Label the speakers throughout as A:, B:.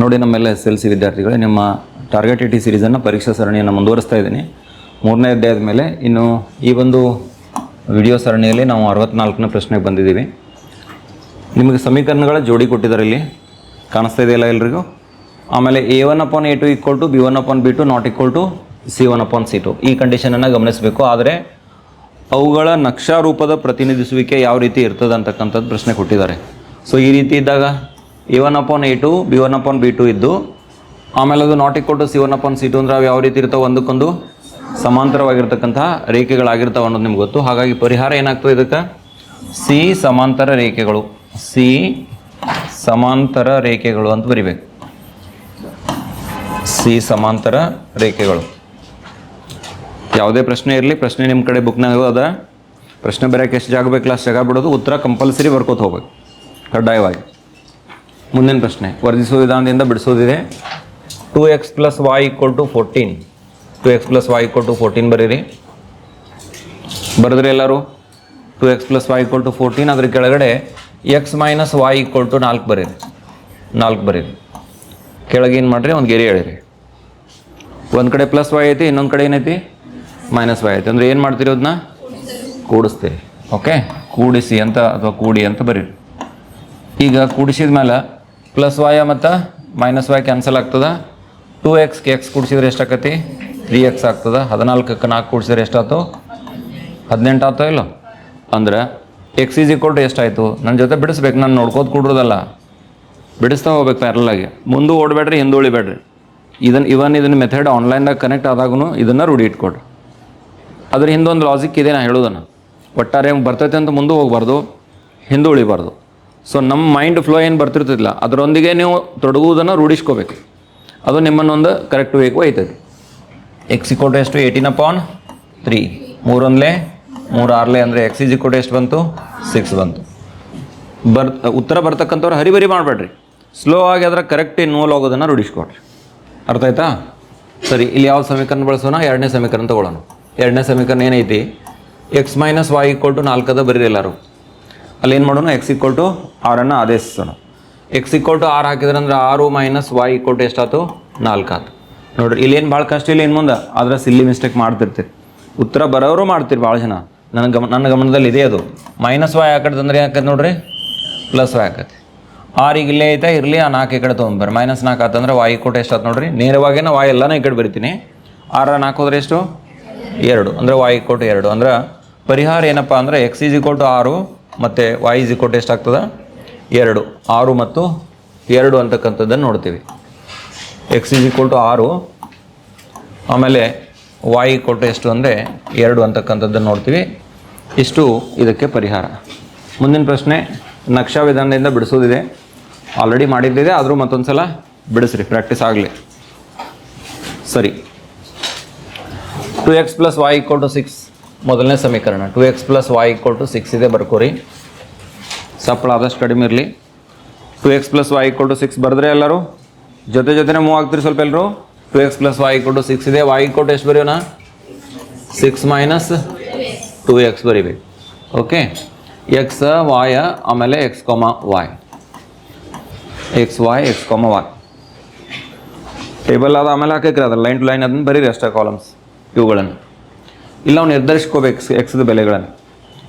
A: ನೋಡಿ ನಮ್ಮೆಲ್ಲ S L C ವಿದ್ಯಾರ್ಥಿಗಳೇ, ನಿಮ್ಮ ಟಾರ್ಗೆಟ್ ಇಟಿ ಸೀರೀಸನ್ನು ಪರೀಕ್ಷಾ ಸರಣಿಯನ್ನು ಮುಂದುವರಿಸ್ತಾ ಇದ್ದೀನಿ. ಮೂರನೇ ಅಧ್ಯಾಯದ ಮೇಲೆ ಇನ್ನು ಈ ಒಂದು ವಿಡಿಯೋ ಸರಣಿಯಲ್ಲಿ ನಾವು ಅರವತ್ನಾಲ್ಕನೇ ಪ್ರಶ್ನೆಗೆ ಬಂದಿದ್ದೀವಿ. ನಿಮಗೆ ಸಮೀಕರಣಗಳ ಜೋಡಿ ಕೊಟ್ಟಿದ್ದಾರೆ ಇಲ್ಲಿ. ಕಾಣಿಸ್ತಾ ಇದೆಯಲ್ಲ ಎಲ್ರಿಗೂ? ಆಮೇಲೆ A one upon A two equal to B one upon B two not equal to C one upon C two ಈ ಕಂಡೀಷನನ್ನು ಗಮನಿಸಬೇಕು. ಆದರೆ ಅವುಗಳ ನಕ್ಷಾರೂಪದ ಪ್ರತಿನಿಧಿಸುವಿಕೆ ಯಾವ ರೀತಿ ಇರ್ತದೆ ಅಂತಕ್ಕಂಥದ್ದು ಪ್ರಶ್ನೆ ಕೊಟ್ಟಿದ್ದಾರೆ. ಸೊ ಈ ರೀತಿ ಇದ್ದಾಗ A one upon A two B one upon B two ಇದ್ದು, ಆಮೇಲೆ ಅದು not equal to C one upon C two ಅಂದ್ರೆ ಅವು ಯಾವ ರೀತಿ ಇರ್ತಾವೆ ಒಂದಕ್ಕೊಂದು ಸಮಾಂತರವಾಗಿರ್ತಕ್ಕಂತಹ ರೇಖೆಗಳಾಗಿರ್ತಾವೆ ಅನ್ನೋದು ನಿಮ್ಗೆ ಗೊತ್ತು. ಹಾಗಾಗಿ ಪರಿಹಾರ ಏನಾಗ್ತದೆ ಇದಕ್ಕೆ? ಸಿ ಸಮಾಂತರ ರೇಖೆಗಳು. ಸಿ ಸಮಾಂತರ ರೇಖೆಗಳು ಅಂತ ಬರಿಬೇಕು. ಸಿ ಸಮಾಂತರ ರೇಖೆಗಳು. ಯಾವುದೇ ಪ್ರಶ್ನೆ ಇರಲಿ, ಪ್ರಶ್ನೆ ನಿಮ್ಮ ಕಡೆ ಬುಕ್ನಾಗ ಅದ ಪ್ರಶ್ನೆ ಬರೆಯೋಕೆ ಎಷ್ಟು ಜಾಗ ಬೇಕಲ್ಲ ಅಷ್ಟು ಜಾಗ ಬಿಡೋದು ಉತ್ತರ ಕಂಪಲ್ಸರಿ ಬರ್ಕೋತ ಹೋಗ್ಬೇಕು. ಕಡ್ಡಾಯವಾಗಿ. ಮುಂದಿನ ಪ್ರಶ್ನೆ. ವರ್ಧಿಸುವ ವಿಧಾನದಿಂದ ಬಿಡಿಸೋದಿದೆ. Two X plus Y equal to fourteen two X plus Y equal to fourteen ಬರೀರಿ. ಬರೆದ್ರಿ ಎಲ್ಲರೂ. Two X plus Y equal to fourteen ಅದ್ರ ಕೆಳಗಡೆ X minus Y equal to ನಾಲ್ಕು ಬರೀರಿ. ನಾಲ್ಕು ಬರೀರಿ. ಕೆಳಗೆ ಏನು ಮಾಡಿರಿ? ಒಂದು ಗೆರೆ ಹೇಳಿರಿ ಒಂದು ಕಡೆ ಪ್ಲಸ್ ವೈ ಐತಿ, ಇನ್ನೊಂದು ಕಡೆ ಏನೈತಿ? ಮೈನಸ್ ವೈ ಐತಿ. ಅಂದ್ರೆ ಏನು ಮಾಡ್ತೀರಿ ಅದನ್ನ ಕೂಡಿಸ್ತೀರಿ. ಓಕೆ ಕೂಡಿಸಿ ಅಂತ ಅಥವಾ ಕೂಡಿ ಅಂತ ಬರೀರಿ. ಈಗ ಕೂಡಿಸಿದ ಮೇಲೆ ಪ್ಲಸ್ ವಾಯ ಮತ್ತು ಮೈನಸ್ ವಾಯ್ ಕ್ಯಾನ್ಸಲ್ ಆಗ್ತದೆ. ಟೂ ಎಕ್ಸ್ಗೆ ಎಕ್ಸ್ ಕೂಡಿಸಿದ್ರೆ ಎಷ್ಟಾಕತಿ? ತ್ರೀ ಎಕ್ಸ್ ಆಗ್ತದೆ. ಹದಿನಾಲ್ಕಕ್ಕೆ ನಾಲ್ಕು ಕೂಡಿಸಿದ್ರೆ ಎಷ್ಟಾಯ್ತು ಹದಿನೆಂಟು ಆಯ್ತೋ ಇಲ್ಲ? ಅಂದ್ರೆ ಎಕ್ಸ್ ಈಸ್ ಈಕ್ವಲ್ ಟು ಎಷ್ಟಾಯಿತು? ನನ್ನ ಜೊತೆ ಬಿಡಿಸ್ಬೇಕು, ನಾನು ನೋಡ್ಕೋದು ಕೂಡ್ರದಲ್ಲ ಬಿಡಿಸ್ತಾ ಹೋಗ್ಬೇಕು ಪ್ಯಾರಲಾಗಿ ಮುಂದೆ ಓಡಬೇಡ್ರಿ, ಹಿಂದೆ ಉಳಿಬೇಡ್ರಿ. ಇದನ್ನು ಇವನ್ ಇದನ್ನ ಮೆಥಡ್ ಆನ್ಲೈನ್ದಾಗ ಕನೆಕ್ಟ್ ಆದಾಗೂ ಇದನ್ನು ರೂಢಿ ಇಟ್ಕೊಡ್ರಿ. ಅದ್ರ ಹಿಂದೊಂದು ಲಾಜಿಕ್ ಇದೆ ನಾ ಹೇಳೋದನ್ನು. ಒಟ್ಟಾರೆ ಹೆಂಗೆ ಬರ್ತೈತೆ ಅಂತ ಮುಂದೆ ಹೋಗ್ಬಾರ್ದು, ಹಿಂದೆ ಉಳಿಬಾರ್ದು. ಸೊ ನಮ್ಮ ಮೈಂಡ್ ಫ್ಲೋ ಏನು ಬರ್ತಿರ್ತಿಲ್ಲ ಅದರೊಂದಿಗೆ ನೀವು ತೊಡಗುವುದನ್ನು ರೂಢಿಸ್ಕೋಬೇಕು. ಅದು ನಿಮ್ಮನ್ನೊಂದು ಕರೆಕ್ಟ್ ವೇಕ್ ಐತದೆ ಎಕ್ಸ್ ಇಕ್ವಲ್ ಎಷ್ಟು? ಏಯ್ಟೀನ್ ಅಪಾನ್ ತ್ರೀ ಮೂರೊಂದಲೇ ಮೂರು ಆರ್ಲೆ ಅಂದರೆ ಎಕ್ಸ್ ಇಜ್ ಇಕ್ವಲ್ ಎಷ್ಟು ಬಂತು? ಸಿಕ್ಸ್ ಬಂತು. ಬರ್, ಉತ್ತರ ಬರ್ತಕ್ಕಂಥವ್ರು ಹರಿಬರಿ ಮಾಡಬೇಡ್ರಿ. ಸ್ಲೋ ಆಗಿ ಅದರ ಕರೆಕ್ಟ್ ಇನ್ವಾಲ್ವ್ ಆಗೋದನ್ನು ರೂಢಿಸ್ಕೊಡ್ರಿ ಅರ್ಥ ಆಯ್ತಾ? ಸರಿ, ಇಲ್ಲಿ ಯಾವ ಸಮೀಕರಣ ಬಳಸೋಣ? ಎರಡನೇ ಸಮೀಕರಣ ತೊಗೊಳ್ಳೋಣ. ಎರಡನೇ ಸಮೀಕರಣ ಏನೈತಿ? X minus Y equal to ನಾಲ್ಕದ ಬರೀರಿ ಎಲ್ಲರೂ. ಅಲ್ಲಿ ಏನು ಮಾಡೋಣ ಎಕ್ಸ್ ಈಕ್ವಲ್ ಟು ಆರನ್ನು ಆದೇಶಿಸೋಣ ಎಕ್ಸ್ ಈಕ್ವಲ್ ಟು ಆರ್ ಹಾಕಿದ್ರೆ ಅಂದ್ರೆ ಆರು ಮೈನಸ್ ವಾಯ್ ಈಕ್ವಲ್ ಟು ಎಷ್ಟಾಯ್ತು ನಾಲ್ಕು ಆತು. ನೋಡ್ರಿ ಇಲ್ಲೇನು ಭಾಳ ಕಷ್ಟ, ಇಲ್ಲ ಏನು ಮುಂದೆ? ಆದ್ರೆ ಸಿಲ್ಲಿ ಮಿಸ್ಟೇಕ್ ಮಾಡ್ತಿರ್ತೀರಿ. ಉತ್ತರ ಬರೋರು ಮಾಡ್ತೀರಿ ಭಾಳ ಜನ. ನನ್ನ ಗಮ, ನನ್ನ ಗಮನದಲ್ಲಿ ಇದೆ ಅದು. ಮೈನಸ್ ವಾಯ್ ಹಾಕಡ್ದು ಅಂದ್ರೆ ಯಾಕತ್ತೆ ನೋಡ್ರಿ? ಪ್ಲಸ್ ವಾಯ್ ಹಾಕತ್ತೆ ಆರ್ ಈಗ ಇಲ್ಲೇ ಐತೆ, ಇರಲಿ, ಆ ನಾಲ್ಕು ಈ ಕಡೆ ತೊಗೊಂಬರ್ರಿ. ಮೈನಸ್ ನಾಲ್ಕು ಆತಂದ್ರೆ ವಾಯ್ ಕೊಟ್ಟು ಎಷ್ಟು ಆಯ್ತು ನೋಡ್ರಿ? ನೇರವಾಗೇನ ವಾಯ್ ಎಲ್ಲನೂ ಈ ಕಡೆ ಬರಿತೀನಿ. ಆರ ನಾಲ್ಕು ಹೋದ್ರೆ ಎಷ್ಟು? ಎರಡು. ಅಂದರೆ ವಾಯ್ ಕೊಟ್ಟು ಎರಡು. ಅಂದ್ರೆ ಪರಿಹಾರ ಏನಪ್ಪ ಅಂದರೆ ಎಕ್ಸ್ ಈಸ್ ಈಕ್ವಲ್ ಟು ಆರು ಮತ್ತು ವಾಯ್ ಇಸ್ ಇಕ್ವಲ್ ಟು ಎಷ್ಟಾಗ್ತದೆ? ಎರಡು. ಆರು ಮತ್ತು ಎರಡು ಅಂತಕ್ಕಂಥದ್ದನ್ನು ನೋಡ್ತೀವಿ. ಎಕ್ಸ್ ಇಸ್ ಈಕ್ವಲ್ ಟು ಆರು. ಆಮೇಲೆ ವಾಯ್ ಕೊಟ್ಟು ಎಷ್ಟು ಅಂದರೆ ಎರಡು ಅಂತಕ್ಕಂಥದ್ದನ್ನು ನೋಡ್ತೀವಿ. ಇಷ್ಟು ಇದಕ್ಕೆ ಪರಿಹಾರ. ಮುಂದಿನ ಪ್ರಶ್ನೆ, ನಕ್ಷಾ ವಿಧಾನದಿಂದ ಬಿಡಿಸೋದಿದೆ. ಆಲ್ರೆಡಿ ಮಾಡಿದ್ದಿದೆ, ಆದರೂ ಮತ್ತೊಂದು ಸಲ ಬಿಡಿಸ್ರಿ. ಪ್ರಾಕ್ಟೀಸ್ ಆಗಲಿ. ಸರಿ. Two X plus Y equal to six ಮೊದಲನೇ ಸಮೀಕರಣ. Two X plus Y equal to six ಇದೆ ಬರ್ಕೋರಿ. ಸಪ್ಪಳ ಆದಷ್ಟು ಕಡಿಮೆ ಇರಲಿ. Two X plus Y equal to six ಬರೆದ್ರೆ ಎಲ್ಲರೂ? ಜೊತೆ ಜೊತೆನೇ ಮೂವ್ ಆಗ್ತೀರಿ ಸ್ವಲ್ಪ ಎಲ್ಲರೂ two X plus Y equal to six ಇದೆ. ವೈ ಈಕ್ವಲ್ ಟು ಎಷ್ಟು ಬರೆಯೋಣ? ಸಿಕ್ಸ್ ಮೈನಸ್ ಟು ಎಕ್ಸ್ ಬರಿಬೇಕು. ಓಕೆ ಎಕ್ಸ್ ವಾಯ ಆಮೇಲೆ X comma Y X Y X comma Y table ಅದು ಆಮೇಲೆ ಹಾಕಿಕ್ರಿ, ಅದ್ರ ಲೈನ್ ಟು ಲೈನ್ ಅದನ್ನು ಬರೀರಿ ಅಷ್ಟೇ ಕಾಲಮ್ಸ್ ಇವುಗಳನ್ನು. ಇಲ್ಲ, ಅವ್ನು ನಿರ್ಧರಿಸ್ಕೋಬೇಕು ಎಕ್ಸದ ಬೆಲೆಗಳನ್ನು.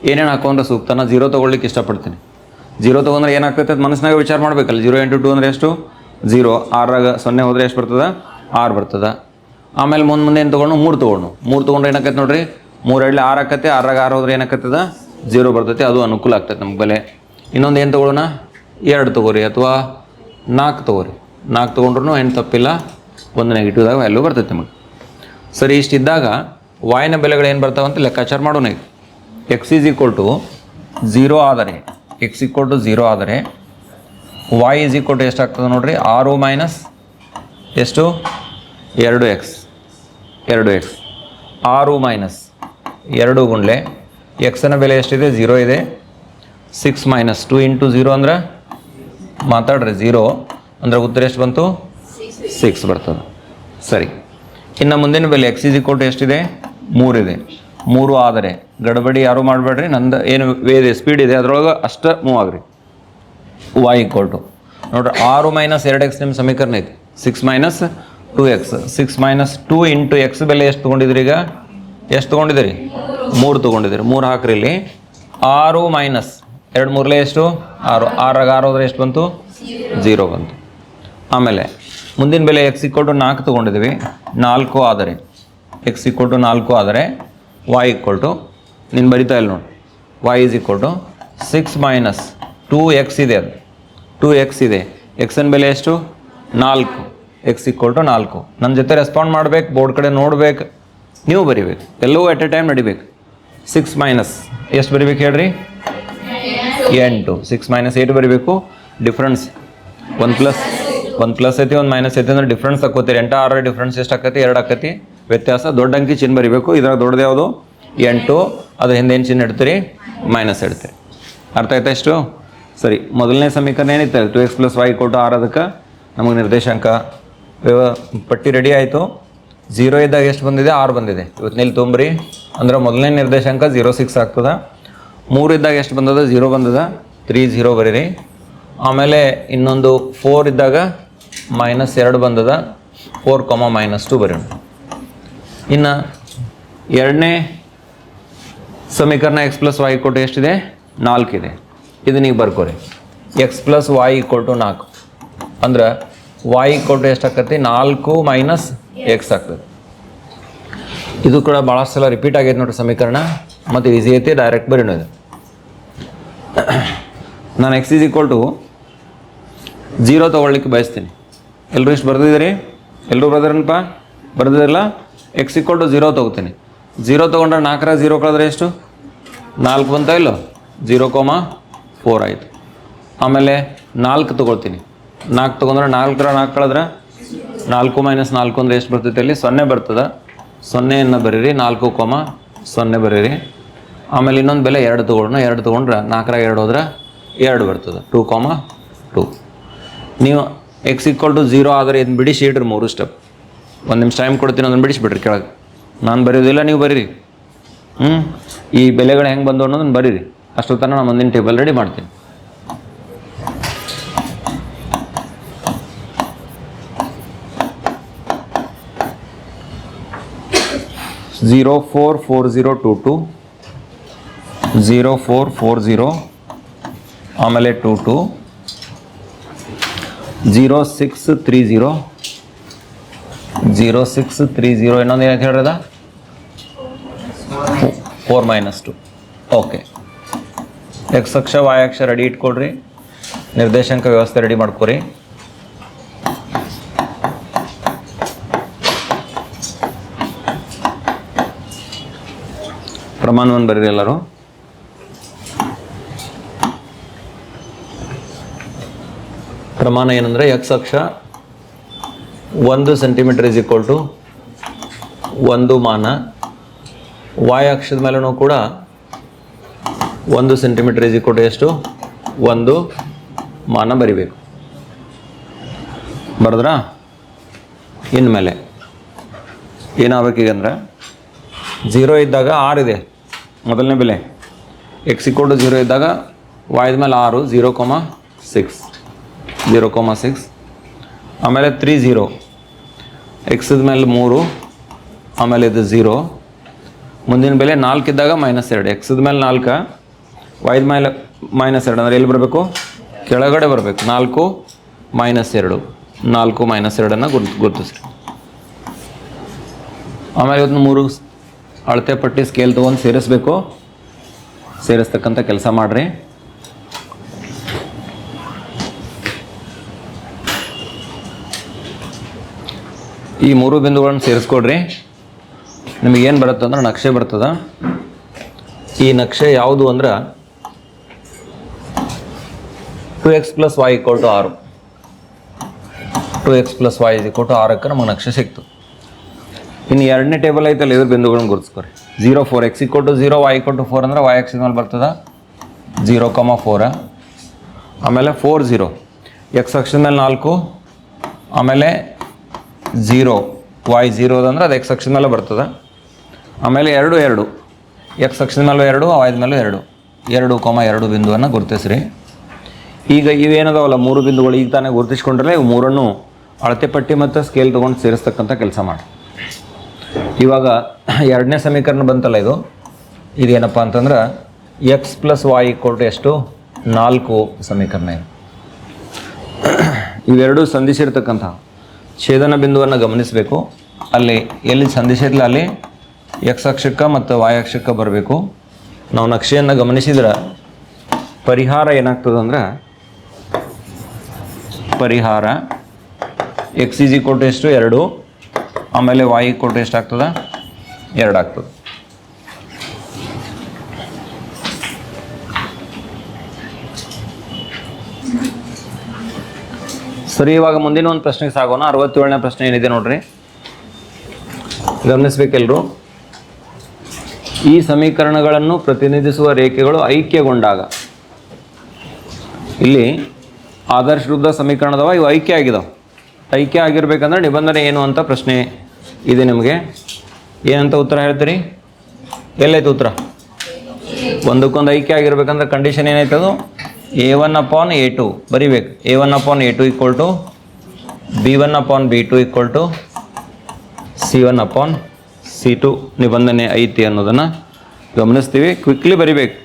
A: ಏನೇನು ಹಾಕೊಂಡ್ರೆ ಸೂಕ್ತ? ನಾನು ಜೀರೋ ತೊಗೊಳ್ಲಿಕ್ಕೆ ಇಷ್ಟಪಡ್ತೀನಿ. ಜೀರೋ ತೊಗೊಂಡ್ರೆ ಏನಾಗ್ತೈತೆ ಅಂತ ಮನಸ್ಸಿನಾಗ ವಿಚಾರ ಮಾಡಬೇಕಲ್ಲ. ಜೀರೋ ಇಂಟು ಟು ಅಂದರೆ ಎಷ್ಟು? ಜೀರೋ ಆರಾಗ ಸೊನ್ನೆ ಹೋದರೆ ಎಷ್ಟು ಬರ್ತದೆ? ಆರು ಬರ್ತದೆ. ಆಮೇಲೆ ಮುಂದೆ ಮುಂದೆ ಏನು ತೊಗೊಂಡು ಮೂರು ತೊಗೊಂಡು ಮೂರು ತೊಗೊಂಡ್ರೆ ಏನಾಕೈತೆ ನೋಡಿರಿ? ಮೂರು ಎರಡಲಿ ಆರು ಆಕತ್ತೆ ಆರಾಗ ಆರು ಹೋದ್ರೆ ಏನಾಕತ್ತದ? ಜೀರೋ ಬರ್ತೈತೆ. ಅದು ಅನುಕೂಲ ಆಗ್ತೈತೆ ನಮ್ಗೆ ಬೆಲೆ. ಇನ್ನೊಂದು ಏನು ತೊಗೊಳ್ಳೋಣ ಎರಡು ತೊಗೋರಿ ಅಥವಾ ನಾಲ್ಕು ತೊಗೋರಿ. ನಾಲ್ಕು ತೊಗೊಂಡ್ರು ಏನು ತಪ್ಪಿಲ್ಲ. ಒಂದು ನೆಗೆಟಿವ್ದಾಗ ವ್ಯಾಲ್ಯೂ ಬರ್ತೈತೆ ನಮಗೆ. ಸರಿ ಇಷ್ಟಿದ್ದಾಗ ವಾಯ್ನ ಬೆಲೆಗಳು ಏನು ಬರ್ತಾವೆ ಅಂತ ಲೆಕ್ಕಾಚಾರ ಮಾಡೋಣ ಈಗ. X is equal to zero ಆದರೆ ಎಕ್ಸ್ ಈಕ್ವಲ್ ಟು ಝೀರೋ ಆದರೆ ವಾಯ್ ಈಸ್ ಈಕ್ವಲ್ ಟು ಎಷ್ಟಾಗ್ತದೆ ನೋಡ್ರಿ? ಆರು ಮೈನಸ್ ಎಷ್ಟು? ಎರಡು ಎಕ್ಸ್ ಎರಡು ಎಕ್ಸ್ ಆರು ಮೈನಸ್ ಎರಡು ಗುಂಡ್ಲೆ ಎಕ್ಸನ ಬೆಲೆ ಎಷ್ಟಿದೆ? ಝೀರೋ ಇದೆ. Six minus two into zero ಅಂದ್ರೆ ಮಾತಾಡ್ರಿ ಝೀರೋ ಅಂದರೆ ಉತ್ತರ ಎಷ್ಟು ಬಂತು? ಸಿಕ್ಸ್ ಬರ್ತದೆ. ಸರಿ. ಇನ್ನು ಮುಂದಿನ ಬೆಲೆ ಎಕ್ಸ್ ಈಸ್ ಈಕ್ವಲ್ ಟು ಎಷ್ಟಿದೆ? ಮೂರಿದೆ. ಮೂರು ಆದರೆ, ಗಡಬಡಿ ಯಾರು ಮಾಡಬೇಡ್ರಿ? ನಂದು ಏನು ವೇದೆ ಸ್ಪೀಡ್ ಇದೆ, ಅದರೊಳಗೆ ಅಷ್ಟು ಮೂವ್ ಆಗ್ರಿ. ವಾಯ್ ಈಕ್ವಲ್ ಟು ನೋಡ್ರಿ, ಆರು ಮೈನಸ್ ಎರಡು ಎಕ್ಸ್ ನಿಮ್ಮ ಸಮೀಕರಣ ಐತಿ. Six minus two X six minus two into X ಬೆಲೆ ಎಷ್ಟು ತೊಗೊಂಡಿದ್ರಿ ಈಗ? ಎಷ್ಟು ತೊಗೊಂಡಿದ್ದೀರಿ ಮೂರು ತೊಗೊಂಡಿದ್ದೀರಿ ಮೂರು ಹಾಕ್ರಿ ಇಲ್ಲಿ. ಆರು ಮೈನಸ್ ಎರಡು ಮೂರಲೇ ಎಷ್ಟು? ಆರು. ಆರಾಗ ಆರು ಹೋದ್ರೆ ಎಷ್ಟು ಬಂತು? ಜೀರೋ ಬಂತು. ಆಮೇಲೆ ಮುಂದಿನ ಬೆಲೆ ಎಕ್ಸ್ ಇಕ್ವಲ್ ಟು ನಾಲ್ಕು ತೊಗೊಂಡಿದ್ವಿ. ನಾಲ್ಕು ಆದರೆ. ಎಕ್ಸ್ ಈಕ್ವಲ್ ಟು ನಾಲ್ಕು ಆದರೆ ವಾಯ್ ಈಕ್ವಲ್ ಟು ನೀನು ಬರಿತಾ ಇಲ್ಲ ನೋಡಿ. Y is equal to six minus two X ಇದೆ ಅದು. ಟೂ ಎಕ್ಸ್ ಇದೆ. ಎಕ್ಸನ್ ಬೆಲೆ ಎಷ್ಟು? ನಾಲ್ಕು. ಎಕ್ಸ್ ಈಕ್ವಲ್ ಟು ನಾಲ್ಕು. ನನ್ನ ಜೊತೆ ರೆಸ್ಪಾಂಡ್ ಮಾಡಬೇಕು ಬೋರ್ಡ್ ಕಡೆ ನೋಡ್ಬೇಕು. ನೀವು ಬರಿಬೇಕು. ಎಲ್ಲವೂ ಎಟ್ ಎ ಟೈಮ್ ನಡಿಬೇಕು. ಸಿಕ್ಸ್ ಮೈನಸ್ ಎಷ್ಟು ಬರಿಬೇಕು ಹೇಳ್ರಿ? ಎಂಟು. ಸಿಕ್ಸ್ ಮೈನಸ್ ಏಟ್ ಬರಿಬೇಕು. Difference one plus one plus ಐತಿ, ಒಂದು ಮೈನಸ್ ಐತಿ ಅಂದ್ರೆ ಡಿಫ್ರೆನ್ಸ್ ತಕ್ಕೋತೀರಿ ಎಂಟು ಆರು ಡಿಫ್ರೆನ್ಸ್ ಎಷ್ಟು ಆಕತಿ ಎರಡು ಆಕತಿ ವ್ಯತ್ಯಾಸ. ದೊಡ್ಡ ಅಂಕಿ ಚಿಹ್ನೆ ಬರಿಬೇಕು. ಇದ್ರಾಗ ದೊಡ್ಡದು ಯಾವುದು? ಎಂಟು. ಅದ್ರ ಹಿಂದೆ ಏನು ಚಿಹ್ನೆ ಇಡ್ತೀರಿ? ಮೈನಸ್ ಇಡ್ತೀರಿ. ಅರ್ಥ ಆಯ್ತಾ ಎಷ್ಟು ಸರಿ. ಮೊದಲನೇ ಸಮೀಕರಣ ಏನಿತ್ತು? ಟು ಎಕ್ಸ್ ಪ್ಲಸ್ ವೈ ಕೊಟ್ಟು ಆರ್ ಅದಕ್ಕೆ ನಮಗೆ ನಿರ್ದೇಶಾಂಕ ವ್ಯವ ಪಟ್ಟಿ ರೆಡಿ ಆಯಿತು. ಝೀರೋ ಇದ್ದಾಗ ಎಷ್ಟು ಬಂದಿದೆ? ಆರು ಬಂದಿದೆ. ಇವತ್ತಿನಲ್ಲಿ ತುಂಬ್ರಿ ಅಂದ್ರೆ ಮೊದಲನೇ ನಿರ್ದೇಶಾಂಕ ಝೀರೋ ಸಿಕ್ಸ್ ಆಗ್ತದೆ. ಮೂರು ಇದ್ದಾಗ ಎಷ್ಟು ಬಂದದ? ಝೀರೋ ಬಂದದ. ತ್ರೀ ಝೀರೋ ಬರೀರಿ. ಆಮೇಲೆ ಇನ್ನೊಂದು ಫೋರ್ ಇದ್ದಾಗ ಮೈನಸ್ ಎರಡು ಬಂದದ. ಫೋರ್ ಕಾಮ ಮೈನಸ್ ಟು ಬರೋಣ ಇನ್ನು ಎರಡನೇ ಸಮೀಕರಣ ಎಕ್ಸ್ ಪ್ಲಸ್ ವೈ ಕೊಟ್ಟು ಎಷ್ಟಿದೆ? ನಾಲ್ಕಿದೆ ನೀವು ಬರ್ಕೋರಿ. ಎಕ್ಸ್ ಪ್ಲಸ್ ವೈ ಕೊಟ್ಟು ನಾಲ್ಕು. ಅಂದ್ರೆ ವೈ ಕೊಟ್ಟು ಎಷ್ಟಾಕತಿ ನಾಲ್ಕು ಮೈನಸ್ ಎಕ್ಸ್ ಆಗ್ತದೆ ಇದು ಕೂಡ ಭಾಳಷ್ಟು ಸಲ ರಿಪೀಟ್ ಆಗೈತೆ ನೋಡ್ರಿ ಸಮೀಕರಣ. ಮತ್ತು ಈಸಿ ಐತಿ ಡೈರೆಕ್ಟ್ ಬರೀ ಇದು. ನಾನು X is equal to zero ತೊಗೊಳ್ಲಿಕ್ಕೆ ಬಯಸ್ತೀನಿ. ಎಲ್ಲರೂ ಇಷ್ಟು ಬರ್ದಿದ್ದೀರಿ? ಎಲ್ಲರೂ ಬರ್ದಿರನಪ್ಪ ಬರ್ದಿರಲ್ಲ ಎಕ್ಸ್ ಇಕ್ವಲ್ ಟು ಝೀರೋ ತೊಗೋತೀನಿ. ಝೀರೋ ತೊಗೊಂಡ್ರೆ ನಾಲ್ಕರ ಝೀರೋ ಕಳೆದ್ರೆ ಎಷ್ಟು? ನಾಲ್ಕು ಅಂತ ಇಲ್ಲೋ? ಝೀರೋ ಕೋಮ ಫೋರ್ ಆಯಿತು. ಆಮೇಲೆ ನಾಲ್ಕು ತೊಗೊಳ್ತೀನಿ. ನಾಲ್ಕು ತೊಗೊಂಡ್ರೆ ನಾಲ್ಕರ ನಾಲ್ಕು ಕಳೆದ್ರೆ ನಾಲ್ಕು ಮೈನಸ್ ನಾಲ್ಕು ಅಂದರೆ ಎಷ್ಟು ಬರ್ತೈತೆ ಅಲ್ಲಿ ಸೊನ್ನೆ ಬರ್ತದೆ. ಸೊನ್ನೆಯನ್ನು ಬರೀರಿ, ನಾಲ್ಕು ಕೋಮ ಸೊನ್ನೆ ಬರೀರಿ. ಆಮೇಲೆ ಇನ್ನೊಂದು ಬೆಲೆ ಎರಡು ತೊಗೊಂಡ್ರೆ ಎರಡು ತೊಗೊಂಡ್ರೆ ನಾಲ್ಕರ ಎರಡು ಹೋದ್ರೆ ಎರಡು ಬರ್ತದೆ. ಟೂ ಕಾಮ ಟೂ ನೀವು ಎಕ್ಸ್ ಈಕ್ವಲ್ ಟು ಝೀರೋ ಆದರೆ ಇದನ್ನ ಬಿಡಿಸಿ ಇಡ್ರಿ ಮೂರು ಸ್ಟೆಪ್ ಒಂದು ನಿಮಿಷ ಟೈಮ್ ಕೊಡ್ತೀನಿ, ಅದನ್ನು ಬಿಡಿಸ್ಬಿಡ್ರಿ ಕೆಳಗೆ. ನಾನು ಬರೆಯೋದಿಲ್ಲ, ನೀವು ಬರೀರಿ. ಹ್ಞೂ ಈ ಬೆಲೆಗಳು ಹೆಂಗೆ ಬಂದು ಅನ್ನೋದನ್ನು ಬರೀರಿ. ಅಷ್ಟು ತನಕ ನಾನು ಮುಂದಿನ ಟೇಬಲ್ ರೆಡಿ ಮಾಡ್ತೀನಿ. Zero four four zero two two zero four four zero ಆಮೇಲೆ two two zero six three zero zero six three zero ಇನ್ನೊಂದು ಏನಂತ ಹೇಳ್ರದ? Four minus two. Okay. X ಅಕ್ಷ ವಾಯ್ ಅಕ್ಷ ರೆಡಿ ಇಟ್ಕೊಡ್ರಿ ನಿರ್ದೇಶಾಂಕ ವ್ಯವಸ್ಥೆ ರೆಡಿ ಮಾಡ್ಕೊರಿ. ಪ್ರಮಾಣವನ್ನು ಬರೀರಿ ಎಲ್ಲರೂ. ಪ್ರಮಾಣ ಏನಂದರೆ ಎಕ್ಸ್ ಅಕ್ಷ ಒಂದು ಸೆಂಟಿಮೀಟರ್ ಇಸ್ ಈಕ್ವಲ್ ಟು ಒಂದು ಮಾನ. ವಾಯ್ ಅಕ್ಷದ ಮೇಲೂ ಕೂಡ ಒಂದು ಸೆಂಟಿಮೀಟರ್ ಇಸ್ ಈಕ್ವಲ್ ಟು ಎಷ್ಟು? ಒಂದು ಮಾನ ಬರಿಬೇಕು. ಬರೆದ್ರಾ? ಇನ್ಮೇಲೆ ಏನಾಗಬೇಕೀಗಂದ್ರೆ ಜೀರೋ ಇದ್ದಾಗ ಆರು ಇದೆ. ಮೊದಲನೇ ಬೆಲೆ. ಎಕ್ಸ್ ಇಕ್ವಲ್ ಟು ಜೀರೋ ಇದ್ದಾಗ ವಾಯ್ದ ಮೇಲೆ ಆರು zero comma six zero comma six ಆಮೇಲೆ ತ್ರೀ ಝೀರೋ ಎಕ್ಸದ ಮೇಲೆ ಮೂರು, ಆಮೇಲೆ ಇದು ಝೀರೋ ಮುಂದಿನ ಬೆಲೆ ನಾಲ್ಕು ಇದ್ದಾಗ ಮೈನಸ್ ಎರಡು. ಎಕ್ಸದ ಮೇಲೆ ನಾಲ್ಕು ವೈದ ಮೇಲೆ ಮೈನಸ್ ಎರಡು. ಅಂದರೆ ಎಲ್ಲಿ ಬರಬೇಕು? ಕೆಳಗಡೆ ಬರಬೇಕು. ನಾಲ್ಕು ಮೈನಸ್ ಎರಡು. ನಾಲ್ಕು ಮೈನಸ್ ಎರಡನ್ನು ಗುರ್ತು ಗುರುತಿಸಿ ಆಮೇಲೆ ಇವತ್ತು ಮೂರು ಅಳತೆ ಪಟ್ಟಿ ಸ್ಕೇಲ್ ತೊಗೊಂಡು ಸೇರಿಸ್ಬೇಕು. ಸೇರಿಸ್ತಕ್ಕಂಥ ಕೆಲಸ ಮಾಡಿರಿ. ಈ ಮೂರು ಬಿಂದುಗಳನ್ನು ಸೇರಿಸ್ಕೊಡ್ರಿ. ನಿಮಗೇನು ಬರುತ್ತೆ ಅಂದ್ರೆ ನಕ್ಷೆ ಬರ್ತದ. ಈ ನಕ್ಷೆ ಯಾವುದು ಅಂದ್ರೆ two X plus Y equal to ಆರು. Two X plus Y equal to ಆರಕ್ಕೆ ನಮಗೆ ನಕ್ಷೆ ಸಿಕ್ತು. ಇನ್ನು ಎರಡನೇ ಟೇಬಲ್ ಐತಲ್ಲ, ಇದ್ರ ಬಿಂದುಗಳನ್ನ ಗುರುತಿಸ್ಕೊರಿ. Zero four X equal to zero Y equal to four ಅಂದ್ರೆ ವೈ ಎಕ್ಸ್ ಮೇಲೆ ಬರ್ತದ. ಜೀರೋ ಕಮ ಫೋರ ಆಮೇಲೆ ಫೋರ್ ಜೀರೋ ಎಕ್ಸ್ ಅಕ್ಷದ ಮೇಲೆ ನಾಲ್ಕು. ಆಮೇಲೆ ಝೀರೋ ವೈ ಝೀರೋ ಅಂದ್ರೆ ಅದು ಎಕ್ಸ್ ಅಕ್ಷದ ಮೇಲೆ ಬರ್ತದೆ. ಆಮೇಲೆ ಎರಡು ಎರಡು. ಎಕ್ಸ್ ಅಕ್ಷದ ಮೇಲೂ ಎರಡು ವಾಯ್ದ ಮೇಲೂ ಎರಡು. ಎರಡು ಕೊಮ ಎರಡು ಬಿಂದುವನ್ನು ಗುರುತಿಸ್ರಿ. ಈಗ ಇವೇನದಾವಲ್ಲ ಮೂರು ಬಿಂದುಗಳು ಈಗ ತಾನೇ ಗುರುತಿಸ್ಕೊಂಡ್ರೆ ಇವು ಮೂರನ್ನು ಅಳತೆ ಪಟ್ಟಿ ಮತ್ತು ಸ್ಕೇಲ್ ತೊಗೊಂಡು ಸೇರಿಸ್ತಕ್ಕಂಥ ಕೆಲಸ ಮಾಡಿ. ಇವಾಗ ಎರಡನೇ ಸಮೀಕರಣ ಬಂತಲ್ಲ ಇದು. ಇದೇನಪ್ಪ ಅಂತಂದ್ರೆ ಎಕ್ಸ್ ಪ್ಲಸ್ ವಾಯ್ ಟು ಎಷ್ಟು? ನಾಲ್ಕು ಸಮೀಕರಣ ಇವೆರಡು ಸಂಧಿಸಿರ್ತಕ್ಕಂಥ ಛೇದನ ಬಿಂದುವನ್ನು ಗಮನಿಸಬೇಕು. ಅಲ್ಲಿ ಎಲ್ಲಿ ಸಂಧಿಸಿರ್ಲ ಅಲ್ಲಿ ಎಕ್ಸ್ ಅಕ್ಷಕ್ಕೆ ಮತ್ತು ವಾಯ್ ಅಕ್ಷಕ್ಕೆ ಬರಬೇಕು. ನಾವು ನಕ್ಷೆಯನ್ನು ಗಮನಿಸಿದ್ರೆ ಪರಿಹಾರ ಏನಾಗ್ತದೆ ಅಂದ್ರೆ ಪರಿಹಾರ ಎಕ್ಸ್ ಇಜಿ ಕೊಟ್ಟು ಎಷ್ಟು? ಎರಡು. ಆಮೇಲೆ ವಾಯ್ ಕೊಟ್ಟು ಎಷ್ಟು ಆಗ್ತದೆ ಎರಡು ಆಗ್ತದೆ. ಸರಿ, ಇವಾಗ ಮುಂದಿನ ಒಂದು ಪ್ರಶ್ನೆಗೆ ಸಾಗೋಣ. ಅರವತ್ತೇಳನೇ ಪ್ರಶ್ನೆ ಏನಿದೆ ನೋಡ್ರಿ. ಗಮನಿಸ್ಬೇಕೆಲ್ಲರೂ ಈ ಸಮೀಕರಣಗಳನ್ನು ಪ್ರತಿನಿಧಿಸುವ ರೇಖೆಗಳು ಐಕ್ಯಗೊಂಡಾಗ, ಇಲ್ಲಿ ಆದರ್ಶ ವೃದ್ಧ ಸಮೀಕರಣದವ, ಇವು ಐಕ್ಯ ಆಗಿದಾವೆ. ಐಕ್ಯ ಆಗಿರ್ಬೇಕಂದ್ರೆ ನಿಬಂಧನೆ ಏನು ಅಂತ ಪ್ರಶ್ನೆ ಇದೆ ನಿಮಗೆ. ಏನಂತ ಉತ್ತರ ಹೇಳ್ತೀರಿ? ಎಲ್ಲೈತೆ ಉತ್ತರ? ಒಂದಕ್ಕೊಂದು ಐಕ್ಯ ಆಗಿರ್ಬೇಕಂದ್ರೆ ಕಂಡೀಷನ್ ಏನೈತೆ ಅದು a one upon a two ಬರಿಬೇಕು. A one upon a two equal to b one upon b two equal to c one upon c two ನಿಬಂಧನೆ ಐತಿ ಅನ್ನೋದನ್ನು ಗಮನಿಸ್ತೀವಿ. ಕ್ವಿಕ್ಲಿ ಬರಿಬೇಕು.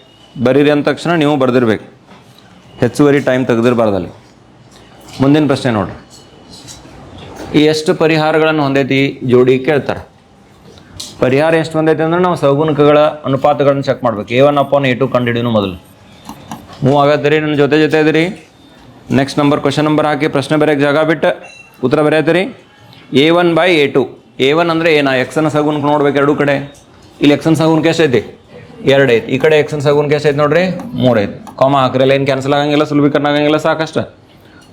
A: ಬರೀರಿ ಅಂದ ತಕ್ಷಣ ನೀವು ಬರೆದಿರ್ಬೇಕು. ಹೆಚ್ಚುವರಿ ಟೈಮ್ ತೆಗೆದಿರಬಾರ್ದಲ್ಲಿ. ಮುಂದಿನ ಪ್ರಶ್ನೆ ನೋಡ್ರಿ. ಎಷ್ಟು ಪರಿಹಾರಗಳನ್ನು ಹೊಂದೈತಿ ಜೋಡಿ ಕೇಳ್ತಾರೆ. ಪರಿಹಾರ ಎಷ್ಟು ಹೊಂದೈತಿ ಅಂದ್ರೆ ನಾವು ಸೌಗುಣಕಗಳ ಅನುಪಾತಗಳನ್ನು ಚೆಕ್ ಮಾಡ್ಬೇಕು. A one upon a two ಕಂಡಿಡಿನು ಮೊದಲು. ಮೂವ್ ಆಗತ್ತೀರಿ ನನ್ನ ಜೊತೆ ಜೊತೆ ಇದ್ರಿ ನೆಕ್ಸ್ಟ್ ನಂಬರ್ ಕ್ವಶನ್ ನಂಬರ್ ಹಾಕಿ ಪ್ರಶ್ನೆ ಬರೆಯೋಕ್ಕೆ ಜಾಗ ಬಿಟ್ಟು ಉತ್ತರ ಬರೆಯತ್ತೀರಿ a one by a two a one ಅಂದರೆ ಏನ ಎಕ್ಸನ್ ಸಗುನ್ಗೆ ನೋಡ್ಬೇಕು ಎರಡು ಕಡೆ ಇಲ್ಲಿ ಎಕ್ಸನ್ ಸಗುನ್ಗೆ ಎಷ್ಟು ಐತಿ ಎರಡು ಐತಿ ಈ ಕಡೆ ಎಕ್ಸನ್ ಸಗುನ್ ಎಷ್ಟು ಐತಿ ನೋಡ್ರಿ ಮೂರು ಐತಿ ಕಾಮ ಹಾಕ್ರಿ ಏನು ಕ್ಯಾನ್ಸಲ್ ಆಗಂಗಿಲ್ಲ ಸುಲಭೀಕರಣ ಆಗಂಗಿಲ್ಲ ಸಾಕಷ್ಟು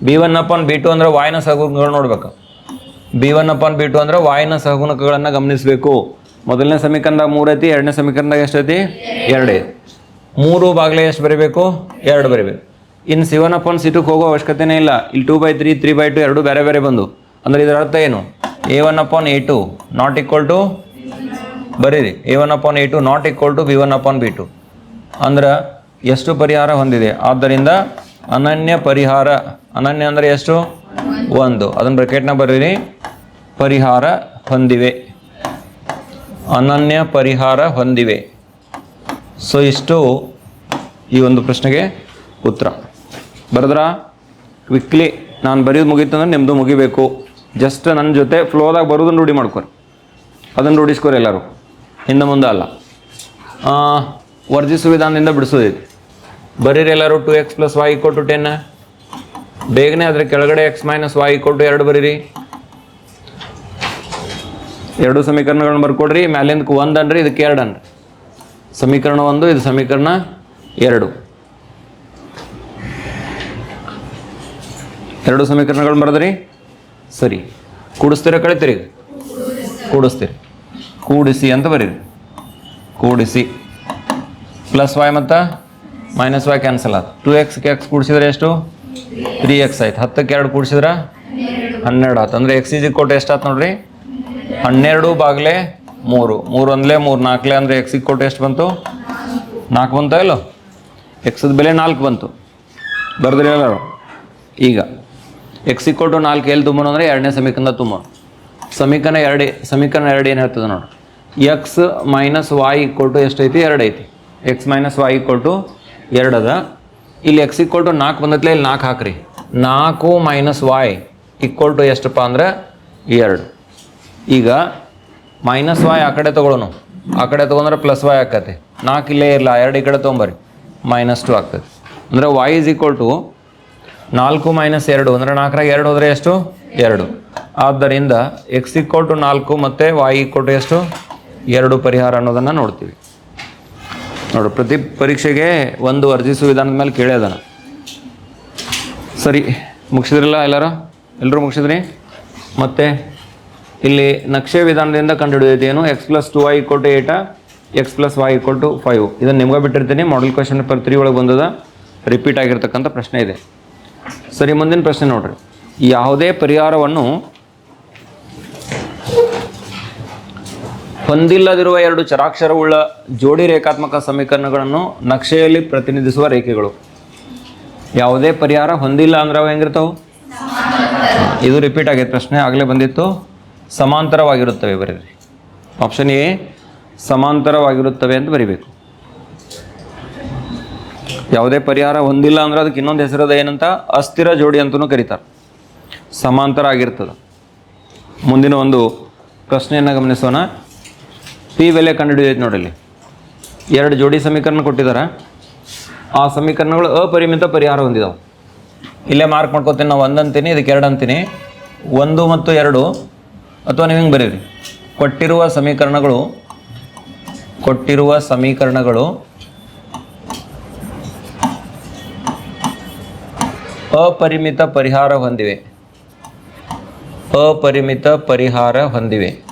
A: b one upon b two ಅಂದ್ರೆ ವಾಯ್ನ ಸಗುನ್ಗಳು ನೋಡ್ಬೇಕು b one upon b two ಅಂದರೆ ವಾಯ್ನ ಸಹಗುಣಕಗಳನ್ನು ಗಮನಿಸಬೇಕು ಮೊದಲನೇ ಸಮೀಕರಣದಾಗ ಮೂರು ಐತಿ ಎರಡನೇ ಸಮೀಕರಣದಾಗ ಎಷ್ಟೈತಿ ಎರಡು ಐತಿ ಮೂರು ಬಾಗಿಲೆ ಎಷ್ಟು ಬರೀಬೇಕು? ಎರಡು ಬರೀಬೇಕು. ಇನ್ನು ಸಿ ಒನ್ ಸಿಟಕ್ಕೆ ಹೋಗೋ ಅವಶ್ಯಕತೆನೇ ಇಲ್ಲ. ಇಲ್ಲಿ two by three three by two ಎರಡು ಬೇರೆ ಬೇರೆ ಬಂದು. ಅಂದ್ರೆ ಇದರ ಅರ್ಥ ಏನು? A one up a two not equal to ಬರೀರಿ. A one up a two not equal to b one upon b two ಅಂದ್ರೆ ಎಷ್ಟು ಪರಿಹಾರ ಹೊಂದಿದೆ? ಆದ್ದರಿಂದ ಅನನ್ಯ ಪರಿಹಾರ. ಅನನ್ಯ ಅಂದರೆ ಎಷ್ಟು? ಒಂದು. ಅದನ್ನು ಬ್ರಕೆಟ್ನ ಬರೀರಿ. ಪರಿಹಾರ ಹೊಂದಿವೆ. ಅನನ್ಯ ಪರಿಹಾರ ಹೊಂದಿವೆ. ಸೊ ಇಷ್ಟು ಈ ಒಂದು ಪ್ರಶ್ನೆಗೆ ಉತ್ತರ. ಬರೆದ್ರ? ಕ್ವಿಕ್ಲಿ ನಾನು ಬರೆಯೋದು ಮುಗೀತು ಅಂದ್ರೆ ನಿಮ್ಮದು ಮುಗಿಬೇಕು. ಜಸ್ಟ್ ನನ್ನ ಜೊತೆ ಫ್ಲೋದಾಗ ಬರೋದನ್ನು ರೂಢಿ ಮಾಡ್ಕೊರಿ. ಅದನ್ನು ರೂಢಿಸ್ಕೊರಿ ಎಲ್ಲರೂ. ಹಿಂದೆ ಮುಂದೆ ಅಲ್ಲ. ವರ್ಜಿಸು ವಿಧಾನದಿಂದ ಬಿಡಿಸೋದೈತಿ ಬರೀರಿ ಎಲ್ಲರೂ two x plus y equal to ten ಬೇಗನೆ ಅದರ ಕೆಳಗಡೆ x minus y equal to ಎರಡು ಬರೀರಿ. ಎರಡು ಸಮೀಕರಣಗಳನ್ನ ಬರ್ಕೊಡ್ರಿ, ಮ್ಯಾಲಿಂದಕ್ಕೆ ಒಂದು ಅನ್ರಿ, ಇದಕ್ಕೆ ಎರಡು ಅನ್ರಿ. ಸಮೀಕರಣ ಒಂದು, ಇದು ಸಮೀಕರಣ ಎರಡು. ಎರಡು ಸಮೀಕರಣಗಳು ಬರೆದ್ರಿ? ಸರಿ. ಕೂಡಿಸ್ತೀರ ಕಳಿತೀರಿ? ಕೂಡಿಸ್ತೀರಿ. ಕೂಡಿಸಿ ಅಂತ ಬರೀರಿ. ಕೂಡಿಸಿ. ಪ್ಲಸ್ ವೈ ಮತ್ತು ಮೈನಸ್ ವೈ ಕ್ಯಾನ್ಸಲ್ ಆಯ್ತು ಟು ಎಕ್ಸ್ಗೆ ಎಕ್ಸ್ ಕೂಡಿಸಿದ್ರೆ ಎಷ್ಟು? ತ್ರೀ ಎಕ್ಸ್ ಆಯ್ತು. ಹತ್ತಕ್ಕೆ ಎರಡು ಕೂಡಿಸಿದ್ರೆ? ಹನ್ನೆರಡು ಆಯ್ತು ಅಂದರೆ ಎಕ್ಸ್ ಈಜಿ ಕೊಟ್ಟು ಎಷ್ಟು ಆಯ್ತು ನೋಡ್ರಿ? ಹನ್ನೆರಡು ಬಾಗ್ಲೆ ಮೂರು. ಮೂರು ಅಂದಲೇ ಮೂರು. ನಾಲ್ಕಲೆ ಅಂದರೆ ಎಕ್ಸಿಗೆ ಕೊಟ್ಟು ಎಷ್ಟು ಬಂತು? ನಾಲ್ಕು ಬಂತ ಇಲ್ಲೋ? ಎಕ್ಸದ ಬೆಲೆ ನಾಲ್ಕು ಬಂತು. ಬರೆದ್ರಿ ಎಲ್ಲರೂ. ಈಗ ಎಕ್ಸ್ ಕೊಟ್ಟು ನಾಲ್ಕು ಎಲ್ಲಿ ತುಂಬೋಣ ಅಂದರೆ ಎರಡನೇ ಸಮೀಕರಣ ತುಂಬ ಸಮೀಕರಣ ಎರಡು ಸಮೀಕರಣ ಎರಡು ಏನು ಹೇಳ್ತದೆ ನೋಡಿ. ಎಕ್ಸ್ ಮೈನಸ್ ವಾಯ್ ಕೊಟ್ಟು ಎಷ್ಟೈತಿ? ಎರಡು ಐತಿ ಎಕ್ಸ್ ಮೈನಸ್ ವಾಯ್ ಕೊಟ್ಟು ಎರಡು ಅದ ಇಲ್ಲಿ ಎಕ್ಸ್ ಇಕ್ವಲ್ ಟು ನಾಲ್ಕು ಬಂದತ್ಲೆ ಇಲ್ಲಿ ನಾಲ್ಕು ಹಾಕ್ರಿ. ನಾಲ್ಕು ಮೈನಸ್ ವಾಯ್ ಇಕ್ವಲ್ ಟು ಎಷ್ಟಪ್ಪ ಅಂದ್ರೆ ಎರಡು. ಈಗ ಮೈನಸ್ ವಾಯ್ ಆ ಕಡೆ ತೊಗೊಳೋನು ಆ ಕಡೆ ತೊಗೊಂಡ್ರೆ ಪ್ಲಸ್ ವಾಯ್ ಆಗತ್ತೆ ನಾಲ್ಕು ಇಲ್ಲೇ ಇರಲ್ಲ ಎರಡು ಈ ಕಡೆ ತೊಗೊಂಬರ್ರಿ. ಮೈನಸ್ ಟು ಆಗ್ತದೆ ಅಂದರೆ ವಾಯ್ ಇಸ್ ಈಕ್ವಲ್ ಟು ನಾಲ್ಕು ಮೈನಸ್ ಎರಡು. ಅಂದರೆ ನಾಲ್ಕರಾಗ ಎರಡು ಹೋದರೆ ಎಷ್ಟು? ಎರಡು. ಆದ್ದರಿಂದ ಎಕ್ಸ್ ಈಕ್ವಲ್ ಟು ನಾಲ್ಕು ಮತ್ತು ವಾಯ್ ಈಕ್ವಲ್ ಟು ಎಷ್ಟು? ಎರಡು ಪರಿಹಾರ ಅನ್ನೋದನ್ನು ನೋಡ್ತೀವಿ. ನೋಡು, ಪ್ರತಿ ಪರೀಕ್ಷೆಗೆ ಒಂದು ಅರ್ಜಿಸುವ ವಿಧಾನದ ಮೇಲೆ ಕೇಳ್ಯದನ ಸರಿ, ಮುಗಿಸಿದ್ರಲ್ಲ ಎಲ್ಲರೂ? ಎಲ್ಲರೂ ಮುಗಿಸಿದ್ರಿ? ಮತ್ತೆ? ಇಲ್ಲಿ ನಕ್ಷೆ ವಿಧಾನದಿಂದ ಕಂಡುಹಿಡಿಯೋದೇನು x plus two y equal to eight x plus y equal to five ಇದನ್ನು ನಿಮ್ಗೆ ಬಿಟ್ಟಿರ್ತೀನಿ. ಮಾಡಲ್ ಕ್ವಶನ್ ಪೇಪರ್ ತ್ರೀ ಒಳಗೆ ಬಂದದ. ರಿಪೀಟ್ ಆಗಿರ್ತಕ್ಕಂಥ ಪ್ರಶ್ನೆ ಇದೆ. ಸರಿ ಮುಂದಿನ ಪ್ರಶ್ನೆ ನೋಡ್ರಿ. ಯಾವುದೇ ಪರಿಹಾರವನ್ನು ಹೊಂದಿಲ್ಲದಿರುವ ಎರಡು ಚರಾಕ್ಷರವುಳ್ಳ ಜೋಡಿ ರೇಖಾತ್ಮಕ ಸಮೀಕರಣಗಳನ್ನು ನಕ್ಷೆಯಲ್ಲಿ ಪ್ರತಿನಿಧಿಸುವ ರೇಖೆಗಳು. ಯಾವುದೇ ಪರಿಹಾರ ಹೊಂದಿಲ್ಲ ಅಂದ್ರೆ ಅವು ಹೆಂಗಿರ್ತಾವೆ? ಇದು ರಿಪೀಟ್ ಆಗೈತೆ ಪ್ರಶ್ನೆ. ಆಗಲೇ ಬಂದಿತ್ತು. ಸಮಾಂತರವಾಗಿರುತ್ತವೆ ಬರೀರಿ ಆಪ್ಷನ್ ಎ, ಸಮಾಂತರವಾಗಿರುತ್ತವೆ ಅಂತ ಬರಿಬೇಕು. ಯಾವುದೇ ಪರಿಹಾರ ಹೊಂದಿಲ್ಲ ಅಂದ್ರೆ ಅದಕ್ಕೆ ಇನ್ನೊಂದು ಹೆಸರದ ಏನಂತ? ಅಸ್ಥಿರ ಜೋಡಿ ಅಂತಲೂ ಕರೀತಾರೆ. ಸಮಾಂತರ ಆಗಿರ್ತದೆ ಮುಂದಿನ ಒಂದು ಪ್ರಶ್ನೆಯನ್ನು ಗಮನಿಸೋಣ. ಪಿ ಬೆಲೆ ಕಂಡುಹಿಡಿಯೈತೆ ನೋಡಲಿ ಎರಡು ಜೋಡಿ ಸಮೀಕರಣ ಕೊಟ್ಟಿದ್ದಾರೆ. ಆ ಸಮೀಕರಣಗಳು ಅಪರಿಮಿತ ಪರಿಹಾರ ಹೊಂದಿದಾವೆ. ಇಲ್ಲೇ ಮಾರ್ಕ್ ಮಾಡ್ಕೋತೀನಿ, ನಾವು ಒಂದಂತೀನಿ, ಇದಕ್ಕೆ ಎರಡು ಅಂತೀನಿ ಒಂದು ಮತ್ತು ಎರಡು ಅಥವಾ ನೀವು ಹಿಂಗೆ ಬರೀರಿ? ಕೊಟ್ಟಿರುವ ಸಮೀಕರಣಗಳು ಕೊಟ್ಟಿರುವ ಸಮೀಕರಣಗಳು ಅಪರಿಮಿತ ಪರಿಹಾರ ಹೊಂದಿವೆ. ಅಪರಿಮಿತ ಪರಿಹಾರ ಹೊಂದಿವೆ.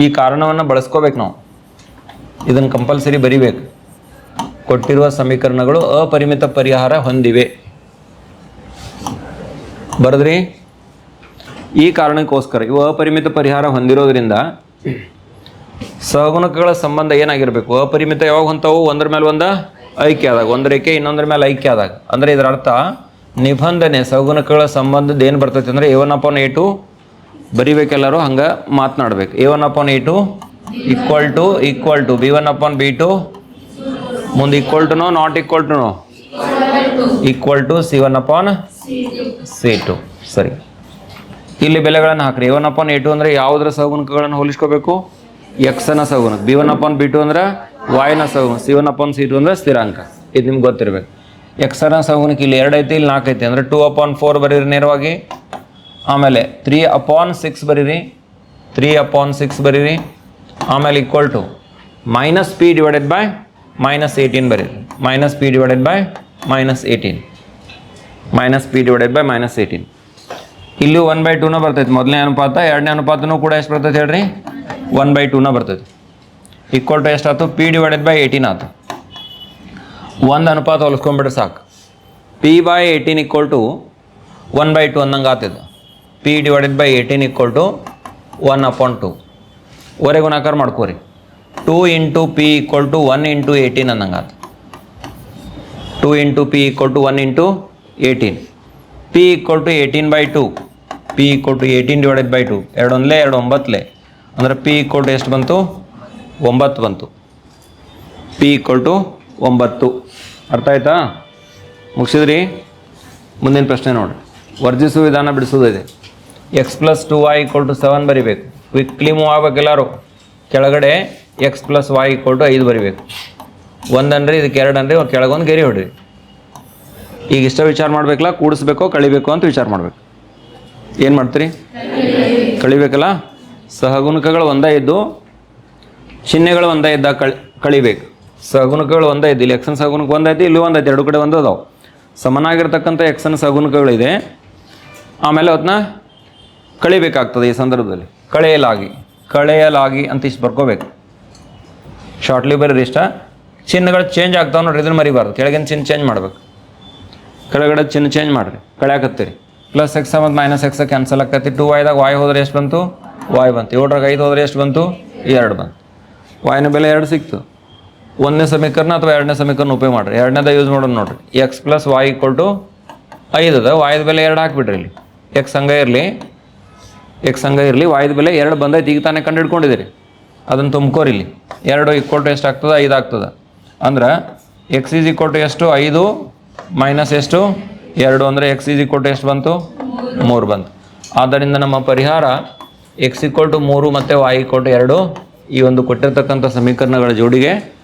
A: ಈ ಕಾರಣವನ್ನು ಬಳಸ್ಕೋಬೇಕು ನಾವು. ಇದನ್ನು ಕಂಪಲ್ಸರಿ ಬರಿಬೇಕು. ಕೊಟ್ಟಿರುವ ಸಮೀಕರಣಗಳು ಅಪರಿಮಿತ ಪರಿಹಾರ ಹೊಂದಿವೆ. ಬರೆದ್ರಿ? ಈ ಕಾರಣಕ್ಕೋಸ್ಕರ, ಇವು ಅಪರಿಮಿತ ಪರಿಹಾರ ಹೊಂದಿರೋದ್ರಿಂದ ಸಹಗುಣಕಗಳ ಸಂಬಂಧ ಏನಾಗಿರಬೇಕು? ಅಪರಿಮಿತ ಯಾವಾಗ ಹೊಂತಾವು ಒಂದ್ರ ಮೇಲೆ ಒಂದ ಐಕ್ಯ ಆದಾಗ. ಒಂದ್ರ ಇನ್ನೊಂದ್ರ ಮೇಲೆ ಐಕ್ಯ ಆದಾಗ. ಅಂದ್ರೆ ಇದರ ಅರ್ಥ, ನಿಬಂಧನೆ, ಸಹಗುಣಕಗಳ ಸಂಬಂಧದ ಏನು ಬರ್ತೈತೆ ಅಂದ್ರೆ ಎ ಒನ್ ಅಪಾನ್ ಎ ಬರಿಬೇಕೆಲ್ಲರೂ ಹಂಗೆ ಮಾತನಾಡ್ಬೇಕು. A one upon a two equal to equal to b one upon b two ಮುಂದೆ equal to no not equal to no equal to c one upon c two ಸರಿ ಇಲ್ಲಿ ಬೆಲೆಗಳನ್ನು ಹಾಕ್ರಿ. A one upon a two ಅಂದರೆ ಯಾವುದರ ಸಹಗುಣಕಗಳನ್ನು ಹೋಲಿಸ್ಕೋಬೇಕು? ಎಕ್ಸನ ಸಹಗುಣಕ b one upon b two ಅಂದ್ರೆ ವಾಯ್ನ ಸಹಗುಣ. C one upon c two ಅಂದ್ರೆ ಸ್ಥಿರಾಂಕ. ಇದು ನಿಮ್ಗೆ ಗೊತ್ತಿರಬೇಕು. ಎಕ್ಸನ ಸಹಗುಣಕ ಇಲ್ಲಿ ಎರಡು ಐತಿ, ಇಲ್ಲಿ ನಾಲ್ಕು ಐತಿ. ಅಂದರೆ ಟೂ ಅಪಾನ್ ಫೋರ್ ಬರೀರಿ ನೇರವಾಗಿ. ಆಮೇಲೆ ತ್ರೀ ಅಪಾನ್ ಸಿಕ್ಸ್ ಬರೀರಿ. ತ್ರೀ ಅಪಾನ್ ಸಿಕ್ಸ್ ಬರೀರಿ. ಆಮೇಲೆ equal to minus p divided by minus eighteen ಬರೀರಿ. Minus p divided by minus eighteen minus p divided by minus eighteen ಇಲ್ಲೂ ಒನ್ ಬೈ ಟೂನ ಬರ್ತೈತೆ. ಮೊದಲನೇ ಅನುಪಾತ, ಎರಡನೇ ಅನುಪಾತನೂ ಕೂಡ ಎಷ್ಟು ಬರ್ತೈತೆ ಹೇಳ್ರಿ? ಒನ್ ಬೈ ಟೂನ ಬರ್ತೈತೆ. ಈಕ್ವಲ್ ಟು ಎಷ್ಟಾಯ್ತು? ಪಿ ಡಿವೈಡೆಡ್ ಬೈ ಏಯ್ಟೀನ್ ಆಯ್ತು. ಒಂದು ಅನುಪಾತ ಹೊಲಿಸ್ಕೊಂಡ್ಬಿಟ್ರೆ ಸಾಕು. P by eighteen equal to one by two ಅಂದಂಗೆ ಆತಿದ್ದು p divided by eighteen equal to one upon two ಒರೆ ಗುಣಾಕಾರ ಮಾಡ್ಕೋರಿ. Two into p equal to one into eighteen ಅನ್ನಂಗೆ ಆತು. Two into p equal to one into eighteen p equal to eighteen by two p equal to eighteen divided by two ಎರಡೊಂದಲೇ ಎರಡು ಒಂಬತ್ತಲೇ ಅಂದರೆ P equal to ಎಷ್ಟು ಬಂತು? ಒಂಬತ್ತು ಬಂತು. P equal to ಒಂಬತ್ತು. ಅರ್ಥ ಆಯ್ತಾ? ಮುಗಿಸಿದ್ರಿ? ಮುಂದಿನ ಪ್ರಶ್ನೆ ನೋಡಿ ವರ್ಜಿಸುವ ವಿಧಾನ ಬಿಡಿಸೋದಿದೆ x plus two y equal to seven ಬರಿಬೇಕು. ಕ್ವಿಕ್ಲಿ ಮೂವ್ ಆಗ್ಬೇಕು ಎಲ್ಲರೂ. ಕೆಳಗಡೆ x plus y equal to ಐದು ಬರಿಬೇಕು. ಒಂದನ್ರಿ, ಇದಕ್ಕೆ ಎರಡು ಅನ್ರಿ ಕೆಳಗೊಂದು ಗೆರೆ ಹೊಡ್ರಿ. ಈಗ ಇಷ್ಟ ವಿಚಾರ ಮಾಡ್ಬೇಕಲ್ಲ, ಕೂಡಿಸ್ಬೇಕೋ, ಕಳಿಬೇಕೋ ಅಂತ ವಿಚಾರ ಮಾಡ್ಬೇಕು. ಏನು ಮಾಡ್ತೀರಿ? ಕಳಿಬೇಕಲ್ಲ? ಸಹಗುಣಕಗಳು ಒಂದೇ ಇದ್ದು, ಚಿಹ್ನೆಗಳು ಒಂದೇ ಇದ್ದಾಗ ಕಳಿ, ಕಳಿಬೇಕು. ಸಹಗುಣಕಗಳು ಒಂದೇ ಇದ್ದು, ಇಲ್ಲಿ ಎಕ್ಸನ್ ಸಹಗುಣಕ ಒಂದೈತಿ ಇಲ್ಲಿ ಒಂದೈತಿ ಎರಡು ಕಡೆ ಒಂದು ಅದಾವೆ. ಸಮನಾಗಿರ್ತಕ್ಕಂಥ ಎಕ್ಸನ್ ಸಹಗುಣಕಗಳಿದೆ. ಆಮೇಲೆ ಅದನ್ನ ಕಳಿಬೇಕಾಗ್ತದೆ ಈ ಸಂದರ್ಭದಲ್ಲಿ. ಕಳೆಯಲಾಗಿ ಕಳೆಯಲಾಗಿ ಅಂತ ಇಷ್ಟು ಬರ್ಕೋಬೇಕು. ಶಾರ್ಟ್ಲಿ ಬರೀರಿ ಇಷ್ಟ. ಚಿಹ್ನಗಳು ಚೇಂಜ್ ಆಗ್ತಾವೆ ನೋಡ್ರಿ, ಇದನ್ನ ಮರಿಬಾರ್ದು. ಕೆಳಗಿನ ಚಿಹ್ನೆ ಚೇಂಜ್ ಮಾಡ್ಬೇಕು. ಕೆಳಗಡೆ ಚಿನ್ನ ಚೇಂಜ್ ಮಾಡಿರಿ. ಕಳ್ಯಾಕತ್ತೀರಿ ಪ್ಲಸ್ ಎಕ್ಸ್ ಮತ್ತು ಮೈನಸ್ ಎಕ್ಸ್ ಕ್ಯಾನ್ಸಲ್ ಆಗ್ತೈತಿ. ಟು ವೈದಾಗ ವಾಯ್ ಹೋದ್ರೆ ಎಷ್ಟು ಬಂತು? ವಾಯ್ ಬಂತು. ಏಳರಾಗ ಐದು ಹೋದ್ರೆ ಎಷ್ಟು ಬಂತು? ಎರಡು ಬಂತು. ವಾಯ್ನ ಬೆಲೆ ಎರಡು ಸಿಕ್ತು. ಒಂದನೇ ಸಮೀಕರಣ ಅಥವಾ ಎರಡನೇ ಸಮೀಕರಣ ಉಪಯೋಗ ಮಾಡಿರಿ. ಎರಡನೇದ ಯೂಸ್ ಮಾಡೋದು ನೋಡ್ರಿ. X plus y equal to ಐದು ಅದ ವಾಯ್ದ ಬೆಲೆ ಎರಡು ಹಾಕ್ಬಿಡ್ರಿ ಇಲ್ಲಿ. ಎಕ್ಸ್ ಹಂಗೆ ಇರಲಿ. ಎಕ್ಸ್ ಹಂಗೆ ಇರಲಿ. ವಾಯ್ದ ಬೆಲೆ ಎರಡು ಬಂದೈತಿ. ಈಗ ತಾನೇ ಕಂಡು ಹಿಡ್ಕೊಂಡಿದ್ದೀರಿ ಅದನ್ನು ತುಂಬ್ಕೋರಿ ಇಲ್ಲಿ. ಎರಡು ಇಕ್ವಲ್ ಟು ಎಷ್ಟು ಆಗ್ತದೆ? ಐದು ಆಗ್ತದೆ. ಅಂದ್ರೆ ಎಕ್ಸ್ ಈಸ್ ಈಕ್ವಲ್ ಟು ಎಷ್ಟು? ಐದು. ಮೈನಸ್ ಎಷ್ಟು? ಎರಡು ಅಂದರೆ ಎಕ್ಸ್ ಈಸ್ ಈಕ್ವಲ್ ಟು ಎಷ್ಟು ಬಂತು? ಮೂರು ಬಂತು. ಆದ್ದರಿಂದ ನಮ್ಮ ಪರಿಹಾರ ಎಕ್ಸ್ ಈಕ್ವಲ್ ಟು ಮೂರು ಮತ್ತು ವೈ ಈಕ್ವಲ್ ಟು ಎರಡು. ಈ ಒಂದು ಕೊಟ್ಟಿರ್ತಕ್ಕಂಥ ಸಮೀಕರಣಗಳ ಜೋಡಿಗೆ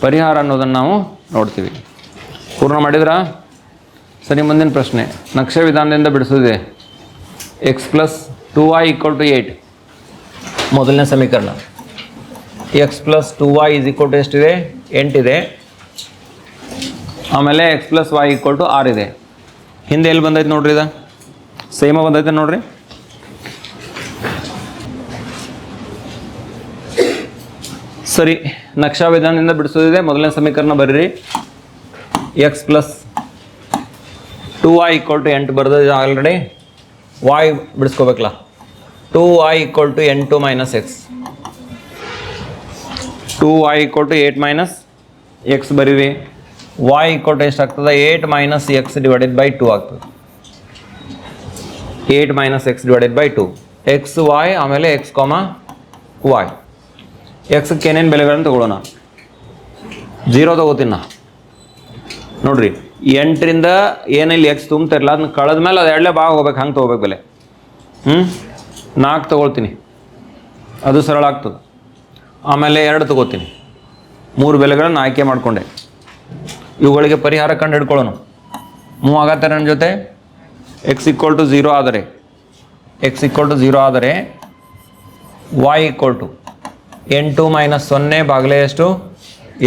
A: ಪರಿಹಾರ ಅನ್ನೋದನ್ನು ನಾವು ನೋಡ್ತೀವಿ. ಪೂರ್ಣ ಮಾಡಿದ್ರ? ಸರಿ, ಮುಂದಿನ ಪ್ರಶ್ನೆ. ನಕ್ಷೆ ವಿಧಾನದಿಂದ ಬಿಡಿಸಿದೆ x plus two y equal to eight ಮೊದಲನೇ ಸಮೀಕರಣ. X plus two y is equal to ಎಷ್ಟಿದೆ? ಎಂಟಿದೆ. ಆಮೇಲೆ x plus y equal to R ಇದೆ. ಹಿಂದೆ ಎಲ್ಲಿ ಬಂದೈತೆ ನೋಡ್ರಿ ಇದು? ಸೇಮ ಬಂದೈತೆ ನೋಡ್ರಿ. ಸರಿ ನಕ್ಷಾ ವಿಧಾನದಿಂದ ಬಿಡಿಸೋದಿದೆ. ಮೊದಲನೇ ಸಮೀಕರಣ ಬರೀರಿ. X plus two y equal to ಎಂಟು ಬರೆದಿದೆ ಆಲ್ರೆಡಿ ವಾಯ್ ಬಿಡಿಸ್ಕೋಬೇಕಲ್ಲ. ಟು ವೈ ಈಕ್ವಲ್ ಟು ಎಂಟು minus x two y equal to eight minus x ಬರೀರಿ. ವಾಯ್ ಈಕ್ವಲ್ ಟು ಎಷ್ಟಾಗ್ತದೆ eight minus x divided by two ಆಗ್ತದೆ. Eight minus x divided by two x y ಆಮೇಲೆ X comma y ಎಕ್ಸ್ಗೆ ಏನೇನು ಬೆಲೆಗಳನ್ನು ತಗೊಳ್ಳೋಣ? Zero ತಗೋತೀನಿ ನಾ ನೋಡ್ರಿ, ಎಂಟರಿಂದ ಏನಿಲ್ಲ ಎಕ್ಸ್ ತುಂಬ್ತಿರಲ್ಲ ಅದನ್ನ ಕಳೆದ ಮೇಲೆ ಅದು ಎರಡಲೇ ಭಾಗ ಹೋಗ್ಬೇಕು, ಹಂಗೆ ತೊಗೋಬೇಕು ಬೆಲೆ. ಹ್ಞೂ ನಾಲ್ಕು ತೊಗೊಳ್ತೀನಿ. ಅದು ಸರಳ ಆಗ್ತದೆ. ಆಮೇಲೆ ಎರಡು ತಗೋತೀನಿ. ಮೂರು ಬೆಲೆಗಳನ್ನು ಆಯ್ಕೆ ಮಾಡಿಕೊಂಡೆ. ಇವುಗಳಿಗೆ ಪರಿಹಾರ ಕಂಡು ಹಿಡ್ಕೊಳ್ಳೋಣ ಮೂವ್ ಆಗತ್ತೆ ನನ್ನ ಜೊತೆ? ಎಕ್ಸ್ ಈಕ್ವಲ್ ಟು ಝೀರೋ ಆದರೆ ಎಕ್ಸ್ ಈಕ್ವಲ್ ಟು ಝೀರೋ ಆದರೆ ವಾಯ್ ಈಕ್ವಲ್ ಟು ಎಂಟು ಮೈನಸ್ ಸೊನ್ನೆ ಬಾಗಿಲೆ ಎಷ್ಟು?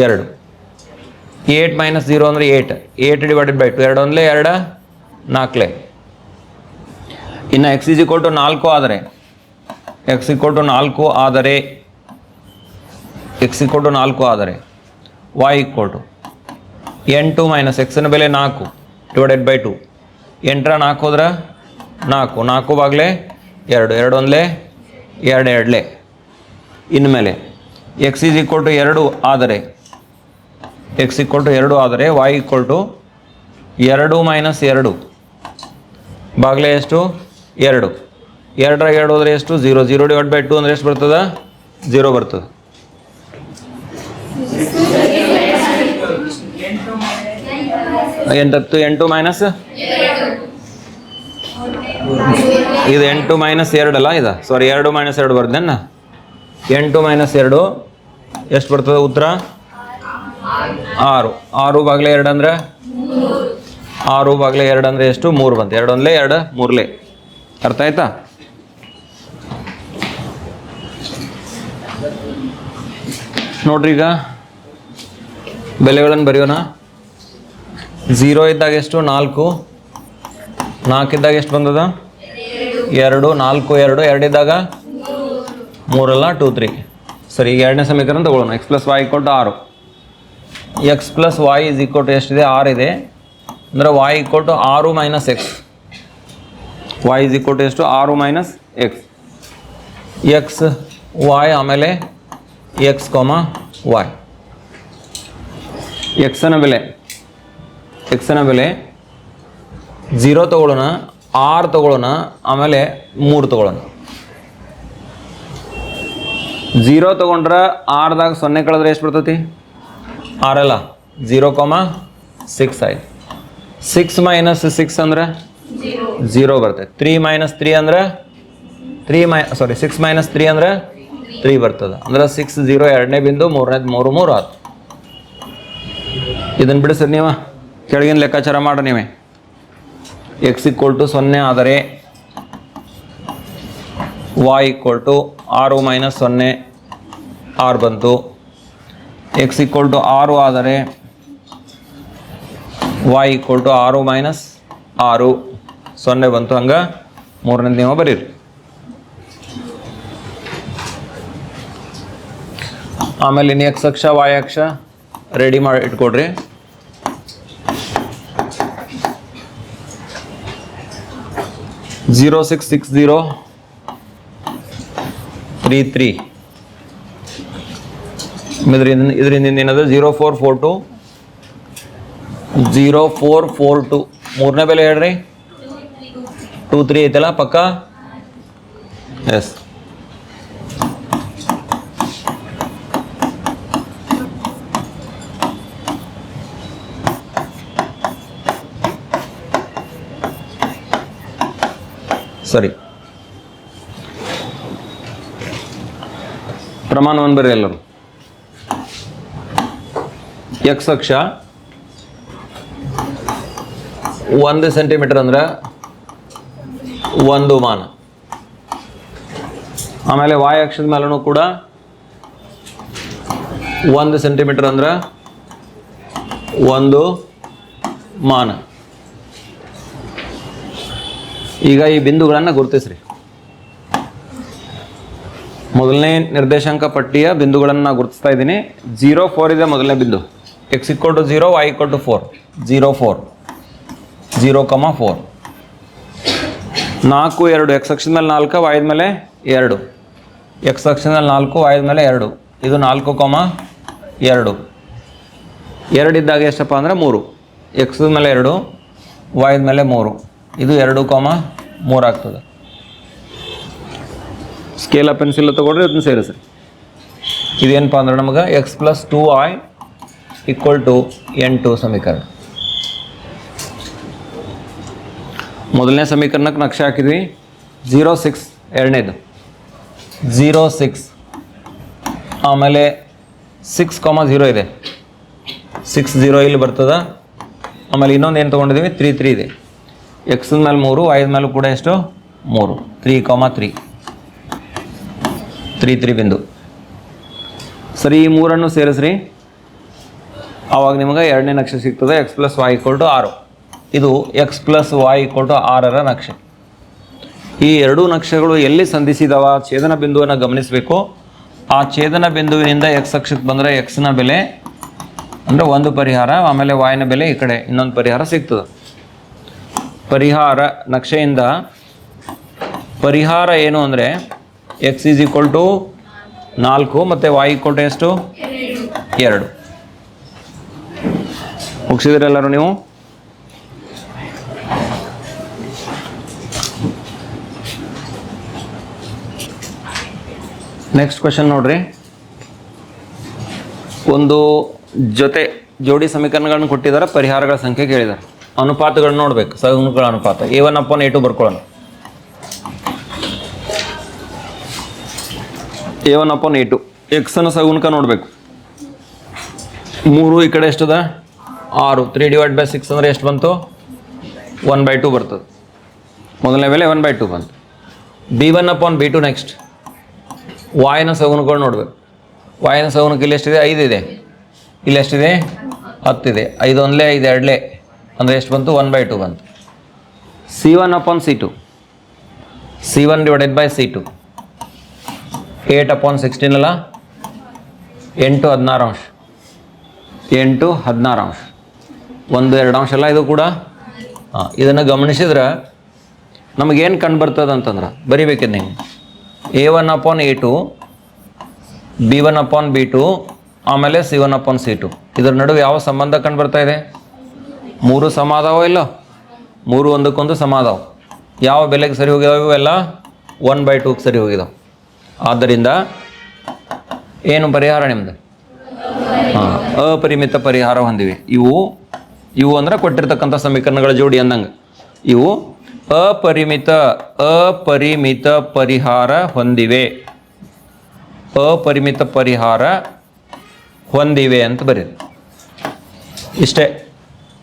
A: ಎರಡು. ಏಟ್ ಮೈನಸ್ ಝೀರೋ ಅಂದರೆ eight. Eight divided by two ಎರಡು ಒಂದಲೇ ಎರಡು? ನಾಲ್ಕಲೆ ಇನ್ನು ಎಕ್ಸ್ ಇಸ್ ಈಕ್ವಲ್ ಟು ನಾಲ್ಕು ಆದರೆ ಎಕ್ಸ್ ಈಕ್ವಲ್ ಟು ನಾಲ್ಕು ಆದರೆ ಎಕ್ಸ್ ಈಕ್ವಲ್ ಟು ನಾಲ್ಕು ಆದರೆ ವಾಯ್ ಈಕ್ವಲ್ ಟು ಎಂಟು ಮೈನಸ್ ಎಕ್ಸಿನ ಬೆಲೆ ನಾಲ್ಕು ಡಿವೈಡೆಡ್ ಬೈ ಟು ಎಂಟರ ನಾಲ್ಕು ಹೋದ್ರೆ ನಾಲ್ಕು. ನಾಲ್ಕು ಬಾಗ್ಲೆ ಎರಡು. ಎರಡು ಒಂದಲೇ, ಎರಡು ಎರಡಲೇ. ಇನ್ಮೇಲೆ ಎಕ್ಸ್ ಈಸ್ ಈಕ್ವಲ್ ಟು ಎರಡು ಆದರೆ ಎಕ್ಸ್ ಈಕ್ವಲ್ ಟು ಎರಡು ಆದರೆ ವೈ ಈಕ್ವಲ್ ಟು ಎರಡು ಮೈನಸ್ ಎರಡು. ಬಾಗ್ಲೆ ಎಷ್ಟು? ಎರಡು. ಎರಡರ ಎರಡು ಹೋದರೆ ಎಷ್ಟು? Zero zero divide by two ಅಂದರೆ ಎಷ್ಟು ಬರ್ತದೆ? ಝೀರೋ ಬರ್ತದೆ. ಎಂಟತ್ತು ಎಂಟು ಮೈನಸ್ ಇದು ಎಂಟು ಮೈನಸ್ ಎರಡಲ್ಲ ಇದು? ಸಾರಿ ಎರಡು ಮೈನಸ್ ಎರಡು ಬರ್ದೇನ ಎಂಟು ಮೈನಸ್ ಎರಡು, ಎಷ್ಟು ಬರ್ತದೆ ಉತ್ತರ? ಆರು. ಆರು ಬಾಗ್ಲೆ ಎರಡು ಅಂದ್ರೆ? ಆರು ಬಾಗ್ಲೆ ಎರಡು ಅಂದರೆ ಎಷ್ಟು? ಮೂರು ಬಂತು. ಎರಡು ಒಂದಲೇ, ಎರಡು ಮೂರಲೇ. ಅರ್ಥ ಆಯ್ತಾ? ನೋಡ್ರಿ ಈಗ. ಬೆಲೆಗಳನ್ನು ಬರೆಯೋಣ. ಝೀರೋ ಇದ್ದಾಗ ಎಷ್ಟು? ನಾಲ್ಕು. ನಾಲ್ಕು ಇದ್ದಾಗ ಎಷ್ಟು ಬಂದದ? ಎರಡು, ನಾಲ್ಕು, ಎರಡು. ಎರಡಿದ್ದಾಗ ಮೂರಲ್ಲ ಟೂ ತ್ರೀ ಸರಿ, ಈಗ ಎರಡನೇ ಸಮೀಕರಣ ತಗೊಳ್ಳೋಣ. ಎಕ್ಸ್ ಪ್ಲಸ್ ವಾಯ್ ಇಕ್ವಲ್ ಆರು. X plus y is equal to ಎಷ್ಟಿದೆ? ಆರು ಇದೆ. ಅಂದರೆ ವಾಯ್ ಈಕ್ವಲ್ ಟು ಆರು minus x y is equal to ಎಷ್ಟು? ಆರು ಮೈನಸ್ ಎಕ್ಸ್ ಎಕ್ಸ್ ವಾಯ್ ಆಮೇಲೆ ಎಕ್ಸ್ ಕಾಮ ವಾಯ್ ಎಕ್ಸನ ಬೆಲೆ. ಎಕ್ಸನ ಬೆಲೆ ಝೀರೋ ತೊಗೊಳ್ಳೋಣ ಆರು ತೊಗೊಳ್ಳೋಣ, ಆಮೇಲೆ ಮೂರು ತೊಗೊಳ್ಳೋಣ. ಝೀರೋ ತೊಗೊಂಡ್ರೆ ಆರ್ದಾಗ ಸೊನ್ನೆ ಕಳೆದ್ರೆ ಎಷ್ಟು ಬರ್ತೈತಿ? ಆರಲ್ಲ ಝೀರೋ ಕಾಮ ಸಿಕ್ಸ್ ಆಯ್ತು. ಸಿಕ್ಸ್ ಮೈನಸ್ ಸಿಕ್ಸ್ ಅಂದ್ರೆ? ಝೀರೋ ಬರ್ತೈತೆ. ತ್ರೀ ಮೈನಸ್ ತ್ರೀ ಅಂದ್ರೆ? Three my sorry six minus three ಅಂದ್ರೆ? ತ್ರೀ ಬರ್ತದೆ. ಅಂದ್ರೆ ಸಿಕ್ಸ್ ಝೀರೋ ಎರಡನೇ ಬಿಂದು ಮೂರನೇದು ಮೂರು ಮೂರು ಆತು. ಇದನ್ನು ಬಿಡಿಸ್ರಿ ನೀವು. ಕೆಳಗಿನ ಲೆಕ್ಕಾಚಾರ ಮಾಡ್ರಿ ನೀವೇ. ಎಕ್ಸ್ ಈಕ್ವಲ್ ಟು ಸೊನ್ನೆ ಆದರೆ ವಾಯ್ ಈಕ್ವಲ್ ಟು ಆರು ಮೈನಸ್ ಸೊನ್ನೆ ಆರು ಬಂತು. ಎಕ್ಸ್ ಈಕ್ವಲ್ ಟು ಆರು ಆದರೆ ವಾಯ್ ಈಕ್ವಲ್ ಟು ಆರು ಮೈನಸ್ ಆರು ಸೊನ್ನೆ ಬಂತು. ಹಂಗೆ ಮೂರನೇ ನೀವು ಬರೀರಿ. ಆಮೇಲೆ ಇನ್ನು ಎಕ್ಸ್ ಅಕ್ಷ ವಾಯ್ ಅಕ್ಷ ರೆಡಿ ಮಾಡಿ ಇಟ್ಕೊಡ್ರಿ. Zero six six zero three three. ಇದರಿಂದ ಇದರಿಂದ ಏನದು? Zero four four two. Zero four four two. ಮೂರನೇ ಬೆಲೆ ಹೇಳ್ರಿ. ಟೂ ತ್ರೀ ಐತಲ್ಲ ಪಕ್ಕ? ಎಸ್ ಸರಿ. ಪ್ರಮಾಣವನ್ನು ಬರ್ರಿ ಎಲ್ಲರು. ಎಕ್ಸ್ ಅಕ್ಷ ಒಂದು ಸೆಂಟಿಮೀಟರ್ ಅಂದ್ರೆ ಒಂದು ಮಾನ. ಆಮೇಲೆ ವಾಯ್ ಅಕ್ಷದ ಮೇಲೂ ಕೂಡ ಒಂದು ಸೆಂಟಿಮೀಟರ್ ಅಂದ್ರೆ ಒಂದು ಮಾನ. ಈಗ ಈ ಬಿಂದುಗಳನ್ನು ಗುರುತಿಸ್ರಿ. ಮೊದಲನೇ ನಿರ್ದೇಶಾಂಕ ಪಟ್ಟಿಯ ಬಿಂದುಗಳನ್ನು ನಾನು ಗುರುತಿಸ್ತಾ ಇದ್ದೀನಿ. ಜೀರೋ ಫೋರ್ ಇದೆ ಮೊದಲನೇ ಬಿಂದು. X equal to zero y equal to four zero four zero comma four ನಾಲ್ಕು, ಎರಡು ಎಕ್ಸ್ ಅಕ್ಷದ ಮೇಲೆ ನಾಲ್ಕು ವಾಯ್ದ ಮೇಲೆ ಎರಡು. ಎಕ್ಸ್ ಅಕ್ಷದ ಮೇಲೆ ನಾಲ್ಕು ವಾಯ್ದ ಮೇಲೆ ಎರಡು. ಇದು ನಾಲ್ಕು ಕಮ ಎರಡು. ಎರಡಿದ್ದಾಗ ಎಷ್ಟಪ್ಪ ಅಂದರೆ ಮೂರು. ಎಕ್ಸ್ ಮೇಲೆ ಎರಡು ವಾಯ್ದ ಮೇಲೆ ಮೂರು. ಇದು ಎರಡು ಕಾಮ ಮೂರು ಆಗ್ತದೆ. ಸ್ಕೇಲ ಪೆನ್ಸಿಲ್ ತೊಗೊಂಡ್ರೆ ಅದನ್ನು ಸೇರಿಸ್ರಿ ಇದೇನಪ್ಪ ಅಂದ್ರೆ ನಮಗೆ x plus two y equal to ಎಂಟು ಸಮೀಕರಣ. ಮೊದಲನೇ ಸಮೀಕರಣಕ್ಕೆ ನಕ್ಷೆ ಹಾಕಿದ್ವಿ. ಜೀರೋ ಸಿಕ್ಸ್ ಎರಡನೇದು. ಜೀರೋ ಸಿಕ್ಸ್ ಆಮೇಲೆ ಸಿಕ್ಸ್ ಕಾಮ ಝೀರೋ ಇದೆ. ಸಿಕ್ಸ್ ಜೀರೋ ಇಲ್ಲಿ ಬರ್ತದ. ಆಮೇಲೆ ಇನ್ನೊಂದು ಏನು ತೊಗೊಂಡಿದ್ದೀವಿ? ತ್ರೀ ತ್ರೀ ಇದೆ. ಎಕ್ಸ್ ಮೇಲೆ ಮೂರು ಐದ ಮೇಲೆ ಕೂಡ ಎಷ್ಟು? ಮೂರು. Three comma three three three ಬಿಂದು. ಸರಿ, ಈ ಮೂರನ್ನು ಸೇರಿಸ್ರಿ. ಆವಾಗ ನಿಮಗೆ ಎರಡನೇ ನಕ್ಷೆ ಸಿಗ್ತದೆ x plus y equal to ಆರು. ಇದು x plus y equal to ಆರರ ನಕ್ಷೆ. ಈ ಎರಡೂ ನಕ್ಷೆಗಳು ಎಲ್ಲಿ ಸಂಧಿಸಿದವ? ಛೇದನ ಬಿಂದುವನ್ನು ಗಮನಿಸಬೇಕು. ಆ ಛೇದನ ಬಿಂದುವಿನಿಂದ ಎಕ್ಸ್ ಅಕ್ಷಕ್ಕೆ ಬಂದರೆ ಎಕ್ಸ್ನ ಬೆಲೆ, ಅಂದರೆ ಒಂದು ಪರಿಹಾರ, ಆಮೇಲೆ ವಾಯಿನ ಬೆಲೆ ಈ ಕಡೆ ಇನ್ನೊಂದು ಪರಿಹಾರ ಸಿಗ್ತದೆ. ಪರಿಹಾರ ನಕ್ಷೆಯಿಂದ ಪರಿಹಾರ ಏನು ಅಂದರೆ ಎಕ್ಸ್ ಈಸ್ ಈಕ್ವಲ್ ಟು ನಾಲ್ಕು ಮತ್ತು ವಾಯ್ ಈಕ್ವಲ್ ಟು ಎಷ್ಟು? ಎರಡು. ಮುಗಿಸಿದ್ರೆಲ್ಲರೂ ನೀವು? ನೆಕ್ಸ್ಟ್ ಕ್ವಶನ್ ನೋಡ್ರಿ. ಒಂದು ಜೊತೆ ಜೋಡಿ ಸಮೀಕರಣಗಳನ್ನು ಕೊಟ್ಟಿದ್ದಾರೆ, ಪರಿಹಾರಗಳ ಸಂಖ್ಯೆ ಕೇಳಿದ್ದಾರೆ. ಅನುಪಾತಗಳನ್ನ ನೋಡ್ಬೇಕು, ಸಗುಣಗಳ ಅನುಪಾತ. A one upon a two ಬರ್ಕೊಳ್ಳೋಣ. A one upon a two ಎಕ್ಸನ ಸಗುಣಕ ನೋಡಬೇಕು. ಮೂರು ಈ ಕಡೆ ಎಷ್ಟದ? ಆರು. ತ್ರೀ ಡಿವೈಡ್ ಬೈ ಸಿಕ್ಸ್ ಅಂದರೆ ಎಷ್ಟು ಬಂತು? ಒನ್ ಬೈ ಟು ಬರ್ತದೆ. ಮೊದಲನೇ ಮೇಲೆ ಒನ್ ಬೈ ಟು ಬಂತು. B one upon b two next ವಾಯನ ಸಗುಣಗಳು ನೋಡ್ಬೇಕು. ವಾಯನ ಸಗುಣಕ್ಕೆ ಇಲ್ಲಿ ಎಷ್ಟಿದೆ? ಐದು ಇದೆ. ಇಲ್ಲಿ ಎಷ್ಟಿದೆ? ಹತ್ತಿದೆ ಐದು ಒಂದ್ಲೇ, ಐದು ಎರಡಲೇ. ಅಂದರೆ ಎಷ್ಟು ಬಂತು? ಒನ್ ಬೈ ಟು ಬಂತು. C one upon c two c one divided by c two eight upon sixteen ಅಲ್ಲ? ಎಂಟು ಹದಿನಾರು ಅಂಶ. ಎಂಟು ಹದಿನಾರು ಅಂಶ. ಒಂದು ಎರಡು ಅಂಶ ಅಲ್ಲ ಇದು ಕೂಡ? ಹಾಂ ಇದನ್ನು ಗಮನಿಸಿದ್ರೆ ನಮಗೇನು ಕಂಡು ಬರ್ತದೆ ಅಂತಂದ್ರೆ ಬರಿಬೇಕಿದೆ ನೀವು. A one upon a two b one upon b two ಆಮೇಲೆ c one upon c two ಇದ್ರ ನಡುವೆ ಯಾವ ಸಂಬಂಧ ಕಂಡು ಬರ್ತಾ ಇದೆ? ಮೂರು ಸಮ ಇಲ್ಲ? ಮೂರು ಒಂದಕ್ಕೊಂದು ಸಮ ಯಾವ ಬೆಲೆಗೆ ಸರಿ ಹೋಗಿದಾವೆ ಇವೆಲ್ಲ? ಒನ್ ಬೈ ಟೂಗೆ ಸರಿ ಹೋಗಿದಾವೆ. ಆದ್ದರಿಂದ ಏನು ಪರಿಹಾರ ನಿಮ್ಮದು ಹಾಂ, ಅಪರಿಮಿತ ಪರಿಹಾರ ಹೊಂದಿವೆ. ಇವು ಇವು ಅಂದ್ರೆ ಕೊಟ್ಟಿರ್ತಕ್ಕಂಥ ಸಮೀಕರಣಗಳ ಜೋಡಿ ಅಂದಂಗೆ. ಇವು ಅಪರಿಮಿತ ಅಪರಿಮಿತ ಪರಿಹಾರ ಹೊಂದಿವೆ. ಅಪರಿಮಿತ ಪರಿಹಾರ ಹೊಂದಿವೆ ಅಂತ ಬರೀ ಇಷ್ಟೇ.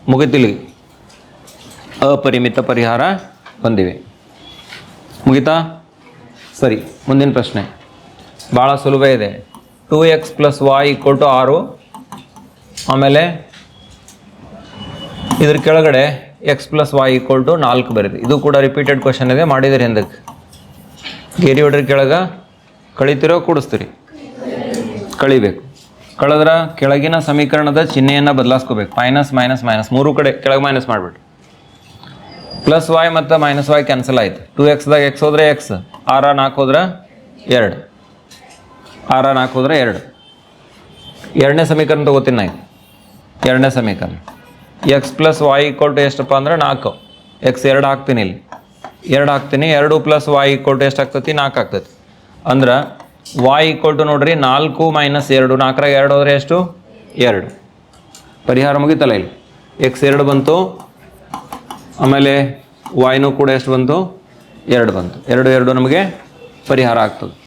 A: ಮುಗಿತಿಲ್ಲಿ. ಅಪರಿಮಿತ ಪರಿಹಾರ ಹೊಂದಿವೆ. ಮುಗಿತಾ? ಸರಿ, ಮುಂದಿನ ಪ್ರಶ್ನೆ. ಭಾಳ ಸುಲಭ ಇದೆ. Two x plus y equal to ಆರು. ಆಮೇಲೆ ಇದ್ರ ಕೆಳಗಡೆ x plus y equal to ನಾಲ್ಕು ಬರೀರಿ ಇದು ಕೂಡ ರಿಪೀಟೆಡ್ ಕ್ವಶನ್ ಇದೆ, ಮಾಡಿದಿರಿ ಹಿಂದಕ್ಕೆ. ಗೇರಿ ಹೊಡ್ರಿ ಕೆಳಗೆ. ಕಳಿತಿರೋ, ಕೂಡಿಸ್ತೀರಿ. ಕಳಿಬೇಕು. ಕಳೆದ್ರ ಕೆಳಗಿನ ಸಮೀಕರಣದ ಚಿಹ್ನೆಯನ್ನು ಬದಲಾಯಿಸ್ಕೋಬೇಕು. ಮೈನಸ್ ಮೈನಸ್ ಮೈನಸ್ ಮೂರು ಕಡೆ ಕೆಳಗೆ ಮೈನಸ್ ಮಾಡಿಬಿಟ್ಟು. ಪ್ಲಸ್ ವಾಯ್ ಮತ್ತು ಮೈನಸ್ ವಾಯ್ ಕ್ಯಾನ್ಸಲ್ ಆಯ್ತು. ಟು ಎಕ್ಸ್ದಾಗ ಎಕ್ಸ್ ಹೋದ್ರೆ ಎಕ್ಸ್ ಆರ ನಾಲ್ಕು ಹೋದ್ರೆ ಎರಡು. ಆರ ನಾಲ್ಕು ಹೋದ್ರೆ ಎರಡು. ಎರಡನೇ ಸಮೀಕರಣ ತೊಗೋತೀನಿ ನಾನು ಎರಡನೇ ಸಮೀಕರಣ. X plus y equal to ಎಷ್ಟಪ್ಪ ಅಂದ್ರೆ ನಾಲ್ಕು. ಎಕ್ಸ್ ಎರಡು ಹಾಕ್ತೀನಿ ಇಲ್ಲಿ. ಎರಡು ಹಾಕ್ತೀನಿ. ಎರಡು ಪ್ಲಸ್ ವಾಯ್ ಈಕ್ವಲ್ ಟು ಎಷ್ಟು ಆಗ್ತೈತಿ? ನಾಲ್ಕು ಆಗ್ತೈತಿ. ಅಂದ್ರೆ ವಾಯ್ ಈಕ್ವಲ್ ಟು ನೋಡ್ರಿ ನಾಲ್ಕು ಮೈನಸ್ ಎರಡು. ನಾಲ್ಕರಾಗ ಎರಡು ಹೋದ್ರೆ ಎಷ್ಟು? ಎರಡು. ಪರಿಹಾರ ಮುಗಿತಲ್ಲ ಇಲ್ಲಿ. ಎಕ್ಸ್ ಎರಡು ಬಂತು. ಆಮೇಲೆ ವಾಯ್ನೂ ಕೂಡ ಎಷ್ಟು ಬಂತು? ಎರಡು ಬಂತು. ಎರಡು ಎರಡು ನಮಗೆ ಪರಿಹಾರ ಆಗ್ತದೆ.